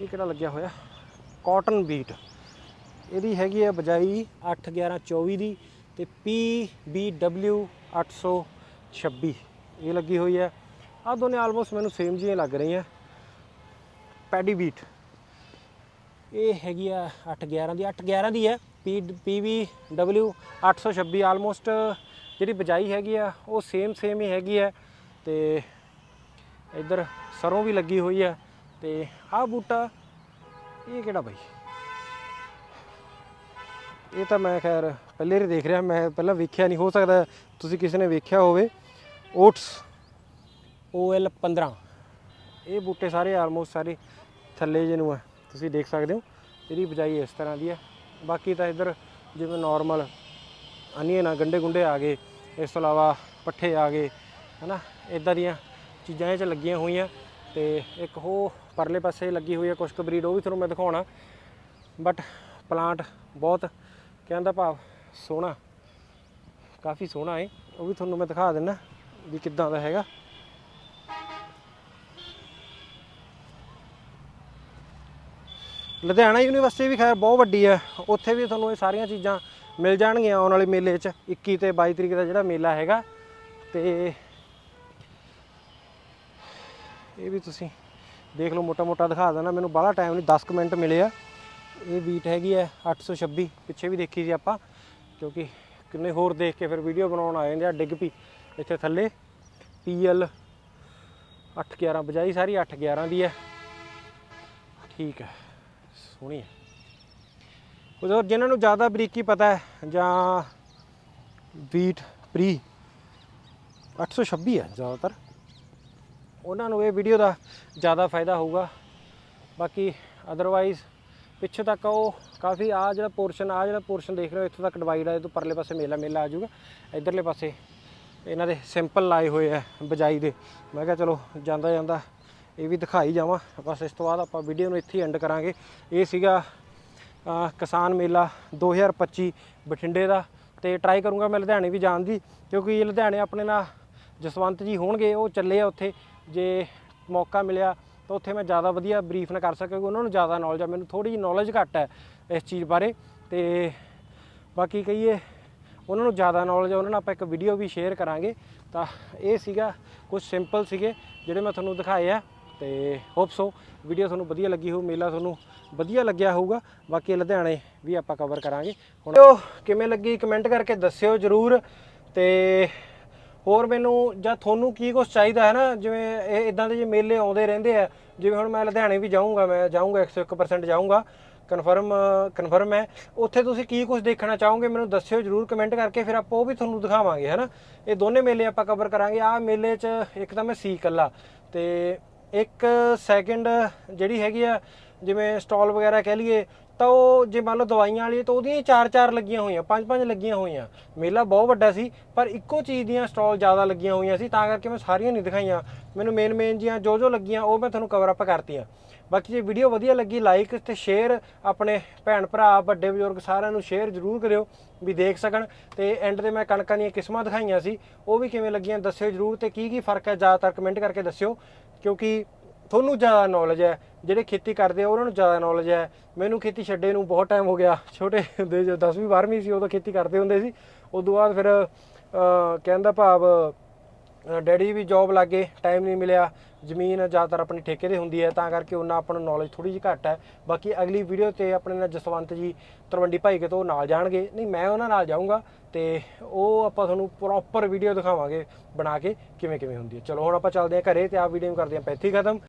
ਇਹ ਕਿਹੜਾ ਲੱਗਿਆ ਹੋਇਆ? ਕਾਟਨ ਬੀਟ ਇਹਦੀ ਹੈਗੀ ਹੈ ਬਜਾਈ 8 11 24 ਦੀ ਤੇ PBW 826 ਇਹ ਲੱਗੀ ਹੋਈ ਹੈ। ਆ ਦੋਨੇ ਆਲਮੋਸਟ ਮੈਨੂੰ ਸੇਮ ਜਿਹੀਆਂ ਲੱਗ ਰਹੀਆਂ। ਪੈਡੀ ਬੀਟ ਇਹ ਹੈਗੀ ਆ 8 11 ਦੀ। 8 11 ਦੀ ਹੈ। PBW 826 ਆਲਮੋਸਟ ਜਿਹੜੀ ਬਜਾਈ ਹੈਗੀ ਆ, ਉਹ ਸੇਮ ਸੇਮ ਹੀ ਹੈਗੀ ਹੈ ਤੇ ਇੱਧਰ ਸਰੋਂ ਵੀ ਲੱਗੀ ਹੋਈ ਆ ਤੇ ਆਹ ਬੂਟਾ ਇਹ ਕਿਹੜਾ ਬਾਈ? ਇਹ ਤਾਂ ਮੈਂ ਖੈਰ ਪਹਿਲੇ ਹੀ ਦੇਖ ਰਿਹਾ, ਮੈਂ ਪਹਿਲਾਂ ਵੇਖਿਆ ਨਹੀਂ, ਹੋ ਸਕਦਾ ਤੁਸੀਂ ਕਿਸੇ ਨੇ ਵੇਖਿਆ ਹੋਵੇ। ਓਟਸ OL 15 ਇਹ ਬੂਟੇ ਸਾਰੇ ਆਲਮੋਸਟ ਸਾਰੇ ਥੱਲੇ ਜਿਹੇ ਨੂੰ ਆ, ਤੁਸੀਂ ਦੇਖ ਸਕਦੇ ਹੋ। ਇਹਦੀ ਬਜਾਈ ਇਸ ਤਰ੍ਹਾਂ ਦੀ ਹੈ ਬਾਕੀ ਤਾਂ ਇੱਧਰ ਜਿਵੇਂ ਨਾਰਮਲ ਅਨੀਅਨ ਨਾ ਗੰਡੇ ਗੁੰਡੇ ਆ ਗਏ। ਇਸ ਤੋਂ ਇਲਾਵਾ ਪੱਠੇ ਆ ਗਏ, ਹਨਾ? ਇਦਾਂ ਦੀਆਂ ਚੀਜ਼ਾਂ ਇਹ ਚ ਲੱਗੀਆਂ ਹੋਈਆਂ ਤੇ ਇੱਕ ਉਹ ਪਰਲੇ ਪਾਸੇ ਲੱਗੀ ਹੋਈ ਹੈ ਕੁਛ ਕੁ ਬਰੀਡ, ਉਹ ਵੀ ਤੁਹਾਨੂੰ ਮੈਂ ਦਿਖਾਉਣਾ। ਬਟ ਪਲਾਂਟ ਬਹੁਤ ਕਹਿਣ ਦਾ ਭਾਵ ਸੋਹਣਾ, ਕਾਫੀ ਸੋਹਣਾ ਹੈ ਉਹ ਵੀ ਤੁਹਾਨੂੰ ਮੈਂ ਦਿਖਾ ਦਿੰਦਾ ਵੀ ਕਿੱਦਾਂ ਦਾ ਹੈਗਾ। ਲੁਧਿਆਣਾ ਯੂਨੀਵਰਸਿਟੀ ਵੀ ਖੈਰ ਬਹੁਤ ਵੱਡੀ ਹੈ ਉੱਥੇ ਵੀ ਤੁਹਾਨੂੰ ਇਹ ਸਾਰੀਆਂ ਚੀਜ਼ਾਂ ਮਿਲ ਜਾਣਗੀਆਂ ਆਉਣ ਵਾਲੇ ਮੇਲੇ 'ਚ 21 ਤੇ 22 ਤਰੀਕ ਦਾ ਜਿਹੜਾ ਮੇਲਾ ਹੈਗਾ। ਤੇ ਇਹ ਵੀ ਤੁਸੀਂ ਦੇਖ ਲਓ, ਮੋਟਾ ਮੋਟਾ ਦਿਖਾ ਦੇਣਾ ਮੈਨੂੰ ਬਾਹਲਾ ਟਾਈਮ ਨਹੀਂ 10 ਕੁ ਮਿੰਟ ਮਿਲੇ ਆ। ਇਹ ਬੀਟ ਹੈਗੀ ਹੈ 826 ਪਿੱਛੇ ਵੀ ਦੇਖੀ ਸੀ ਆਪਾਂ। ਕਿਉਂਕਿ ਕਿੰਨੇ ਹੋਰ ਦੇਖ ਕੇ ਫਿਰ ਵੀਡੀਓ ਬਣਾਉਣ ਆ ਜਾਂਦੇ ਆ, ਡਿੱਗ ਪੀ ਇੱਥੇ ਥੱਲੇ। PL 811 ਬਜਾਈ ਸਾਰੀ 811 ਦੀ ਹੈ ਠੀਕ ਹੈ ਸੋਹਣੀ ਹੈ ਉਦੋਂ ਜਿਨ੍ਹਾਂ ਨੂੰ ਜ਼ਿਆਦਾ ਬਰੀਕੀ ਪਤਾ ਹੈ ਜਾਂ ਬੀਟ ਪ੍ਰੀ 826 ਹੈ ਜ਼ਿਆਦਾਤਰ, ਉਹਨਾਂ ਨੂੰ ਇਹ ਵੀਡੀਓ ਦਾ ਜ਼ਿਆਦਾ ਫਾਇਦਾ ਹੋਊਗਾ। ਬਾਕੀ ਅਦਰਵਾਈਜ਼ ਪਿੱਛੇ ਤੱਕ ਉਹ ਕਾਫੀ ਆ ਜਿਹੜਾ ਪੋਰਸ਼ਨ ਆ ਜਿਹੜਾ ਪੋਰਸ਼ਨ ਦੇਖ ਰਹੇ ਹੋ, ਇੱਥੋਂ ਤੱਕ ਡਿਵਾਈਡ ਆ, ਇਹ ਤੋਂ ਪਰਲੇ ਪਾਸੇ ਮੇਲਾ ਮੇਲਾ ਆ ਜਾਊਗਾ। ਇਧਰਲੇ ਪਾਸੇ ਇਹਨਾਂ ਦੇ ਸਿੰਪਲ ਲਾਏ ਹੋਏ ਆ ਬਜਾਈ ਦੇ। ਮੈਂ ਕਿਹਾ ਚਲੋ ਜਾਂਦਾ ਜਾਂਦਾ ਇਹ ਵੀ ਦਿਖਾਈ ਜਾਵਾਂ। ਬਸ ਇਸ ਤੋਂ ਬਾਅਦ ਆਪਾਂ ਵੀਡੀਓ ਨੂੰ ਇੱਥੇ ਐਂਡ ਕਰਾਂਗੇ। ਇਹ ਸੀਗਾ ਕਿਸਾਨ ਮੇਲਾ 2025 ਬਠਿੰਡੇ ਦਾ ਤੇ ਟਰਾਈ ਕਰੂੰਗਾ ਮੈਂ ਲੁਧਿਆਣੇ ਵੀ ਜਾਣ ਦੀ, ਕਿਉਂਕਿ ਲੁਧਿਆਣੇ ਆਪਣੇ ਨਾਲ ਜਸਵੰਤ ਜੀ ਹੋਣਗੇ, ਉਹ ਚੱਲੇ ਆ ਉੱਥੇ, ਜੇ ਮੌਕਾ ਮਿਲਿਆ ਤਾਂ ਉੱਥੇ ਮੈਂ ਜ਼ਿਆਦਾ ਵਧੀਆ ਬਰੀਫ ਨਾ ਕਰ ਸਕਾਂ, ਕਿਉਂਕਿ ਉਹਨਾਂ ਨੂੰ ਜ਼ਿਆਦਾ ਨੌਲੇਜ ਆ, ਮੈਨੂੰ ਥੋੜੀ ਜਿਹੀ ਨੌਲੇਜ ਘੱਟ ਹੈ ਇਸ ਚੀਜ਼ ਬਾਰੇ, ਤੇ ਬਾਕੀ ਕਹੀਏ ਉਹਨਾਂ ਨੂੰ ਜ਼ਿਆਦਾ ਨੌਲੇਜ ਆ, ਉਹਨਾਂ ਨਾਲ ਆਪਾਂ ਇੱਕ ਵੀਡੀਓ ਵੀ ਸ਼ੇਅਰ ਕਰਾਂਗੇ, ਤਾਂ ਇਹ ਸੀਗਾ ਕੁਝ ਸਿੰਪਲ ਸੀਗੇ, ਜਿਹੜੇ ਮੈਂ ਤੁਹਾਨੂੰ ਦਿਖਾਏ ਆ, ਤੇ ਹੋਪ ਸੋ ਵੀਡੀਓ ਤੁਹਾਨੂੰ ਵਧੀਆ ਲੱਗੀ ਹੋਊ, ਮੇਲਾ ਤੁਹਾਨੂੰ ਵਧੀਆ ਲੱਗਿਆ ਹੋਊਗਾ। ਬਾਕੀ ਲੁਧਿਆਣੇ ਵੀ ਆਪਾਂ ਕਵਰ ਕਰਾਂਗੇ। ਹੁਣ ਉਹ ਕਿਵੇਂ ਲੱਗੀ ਕਮੈਂਟ ਕਰਕੇ ਦੱਸਿਓ ਜਰੂਰ। ਤੇ ਹੋਰ ਮੈਨੂੰ ਜਾਂ ਤੁਹਾਨੂੰ ਕੀ ਕੁਝ ਚਾਹੀਦਾ ਹੈ ਨਾ, ਜਿਵੇਂ ਇਹ ਇਦਾਂ ਦੇ ਜੇ ਮੇਲੇ ਆਉਂਦੇ ਰਹਿੰਦੇ ਆ, ਜਿਵੇਂ ਹੁਣ ਮੈਂ ਲੁਧਿਆਣੇ ਵੀ ਜਾਊਂਗਾ, ਮੈਂ ਜਾਊਂਗਾ 101% ਜਾਊਂਗਾ। ਕਨਫਰਮ ਕਨਫਰਮ ਹੈ। ਉੱਥੇ ਤੁਸੀਂ ਕੀ ਕੁਝ ਦੇਖਣਾ ਚਾਹੋਗੇ ਮੈਨੂੰ ਦੱਸਿਓ ਜਰੂਰ ਕਮੈਂਟ ਕਰਕੇ, ਫਿਰ ਆਪਾਂ ਉਹ ਵੀ ਤੁਹਾਨੂੰ ਦਿਖਾਵਾਂਗੇ ਹੈਨਾ ਇਹ ਦੋਨੇ ਮੇਲੇ ਆਪਾਂ ਕਵਰ ਕਰਾਂਗੇ। ਆ ਮੇਲੇ 'ਚ ਇੱਕ ਤਾਂ ਮੈਂ ਸੀ ਇਕੱਲਾ, ਤੇ ਇੱਕ ਸੈਕਿੰਡ ਜਿਹੜੀ ਹੈਗੀ ਆ, ਜਿਵੇਂ ਸਟਾਲ ਵਗੈਰਾ ਕਹਿ ਲਈਏ, ਤਾਂ ਉਹ ਜੇ ਮੰਨ ਲਓ ਦਵਾਈਆਂ ਵਾਲੀ, ਤਾਂ ਉਹਦੀਆਂ ਹੀ ਚਾਰ ਚਾਰ ਲੱਗੀਆਂ ਹੋਈਆਂ ਪੰਜ ਪੰਜ ਲੱਗੀਆਂ ਹੋਈਆਂ। ਮੇਲਾ ਬਹੁਤ ਵੱਡਾ ਸੀ, ਪਰ ਇੱਕੋ ਚੀਜ਼ ਦੀਆਂ ਸਟਾਲ ਜ਼ਿਆਦਾ ਲੱਗੀਆਂ ਹੋਈਆਂ ਸੀ, ਤਾਂ ਕਰਕੇ ਮੈਂ ਸਾਰੀਆਂ ਨਹੀਂ ਦਿਖਾਈਆਂ। ਮੈਨੂੰ ਮੇਨ ਮੇਨ ਜੀਆਂ ਜੋ ਜੋ ਲੱਗੀਆਂ, ਉਹ ਮੈਂ ਤੁਹਾਨੂੰ ਕਵਰ ਅਪ ਕਰਤੀਆਂ। ਬਾਕੀ ਜੇ ਵੀਡੀਓ ਵਧੀਆ ਲੱਗੀ ਲਾਈਕ ਤੇ ਸ਼ੇਅਰ ਆਪਣੇ ਭੈਣ ਭਰਾ, ਵੱਡੇ ਬਜ਼ੁਰਗ ਸਾਰਿਆਂ ਨੂੰ ਸ਼ੇਅਰ ਜ਼ਰੂਰ ਕਰਿਓ, ਵੀ ਦੇਖ ਸਕਣ। ਤੇ ਐਂਡ ਤੇ ਮੈਂ ਕਣਕਾਂ ਦੀਆਂ ਕਿਸਮਾਂ ਦਿਖਾਈਆਂ ਸੀ, ਉਹ ਵੀ ਕਿਵੇਂ ਲੱਗੀਆਂ, ਦੱਸਿਓ ਜ਼ਰੂਰ, ਤੇ ਕੀ ਕੀ ਫ਼ਰਕ ਹੈ, ਜ਼ਿਆਦਾਤਰ ਕਮੈਂਟ ਕਰਕੇ ਦੱਸਿਓ। ਕਿਉਂਕਿ ਤੁਹਾਨੂੰ ਜ਼ਿਆਦਾ ਨੌਲੇਜ ਹੈ, ਜਿਹੜੇ ਖੇਤੀ ਕਰਦੇ ਆ, ਉਹਨਾਂ ਨੂੰ ਜ਼ਿਆਦਾ ਨੌਲੇਜ ਹੈ। ਮੈਨੂੰ ਖੇਤੀ ਛੱਡੇ ਨੂੰ ਬਹੁਤ ਟਾਈਮ ਹੋ ਗਿਆ। ਛੋਟੇ ਹੁੰਦੇ ਜਦੋਂ 10ਵੀਂ 12ਵੀਂ ਸੀ, ਉਦੋਂ ਖੇਤੀ ਕਰਦੇ ਹੁੰਦੇ ਸੀ। ਉਦੋਂ ਬਾਅਦ ਫਿਰ ਕਹਿੰਦਾ ਭਾਵ ਡੈਡੀ ਵੀ ਜੌਬ ਲੱਗੇ ਟਾਈਮ ਨਹੀਂ ਮਿਲਿਆ। ਜ਼ਮੀਨ ਜ਼ਿਆਦਾਤਰ ਆਪਣੀ ਠੇਕੇ ਤੇ ਹੁੰਦੀ ਹੈ, ਤਾਂ ਕਰਕੇ ਉਹਨਾਂ ਆਪਾਂ ਨੂੰ ਨੌਲੇਜ ਥੋੜੀ ਜਿਹੀ ਘੱਟ ਹੈ। ਬਾਕੀ ਅਗਲੀ ਵੀਡੀਓ ਤੇ ਆਪਣੇ ਨਾਲ ਜਸਵੰਤ ਜੀ ਤਰਵੰਡੀ ਭਾਈ ਕੇ ਤੋਂ ਨਾਲ ਜਾਣਗੇ। ਨਹੀਂ, ਮੈਂ ਉਹਨਾਂ ਨਾਲ ਜਾਊਂਗਾ ਤੇ ਉਹ ਆਪਾਂ ਤੁਹਾਨੂੰ ਪ੍ਰੋਪਰ ਵੀਡੀਓ ਦਿਖਾਵਾਂਗੇ ਬਣਾ ਕੇ ਕਿਵੇਂ ਕਿਵੇਂ ਹੁੰਦੀ ਹੈ। ਚਲੋ ਹੁਣ ਆਪਾਂ ਚੱਲਦੇ ਹਾਂ ਘਰੇ ਤੇ ਆਹ ਵੀਡੀਓ ਨੂੰ ਕਰਦੇ ਹਾਂ, ਪੈਥੀ ਖਤਮ।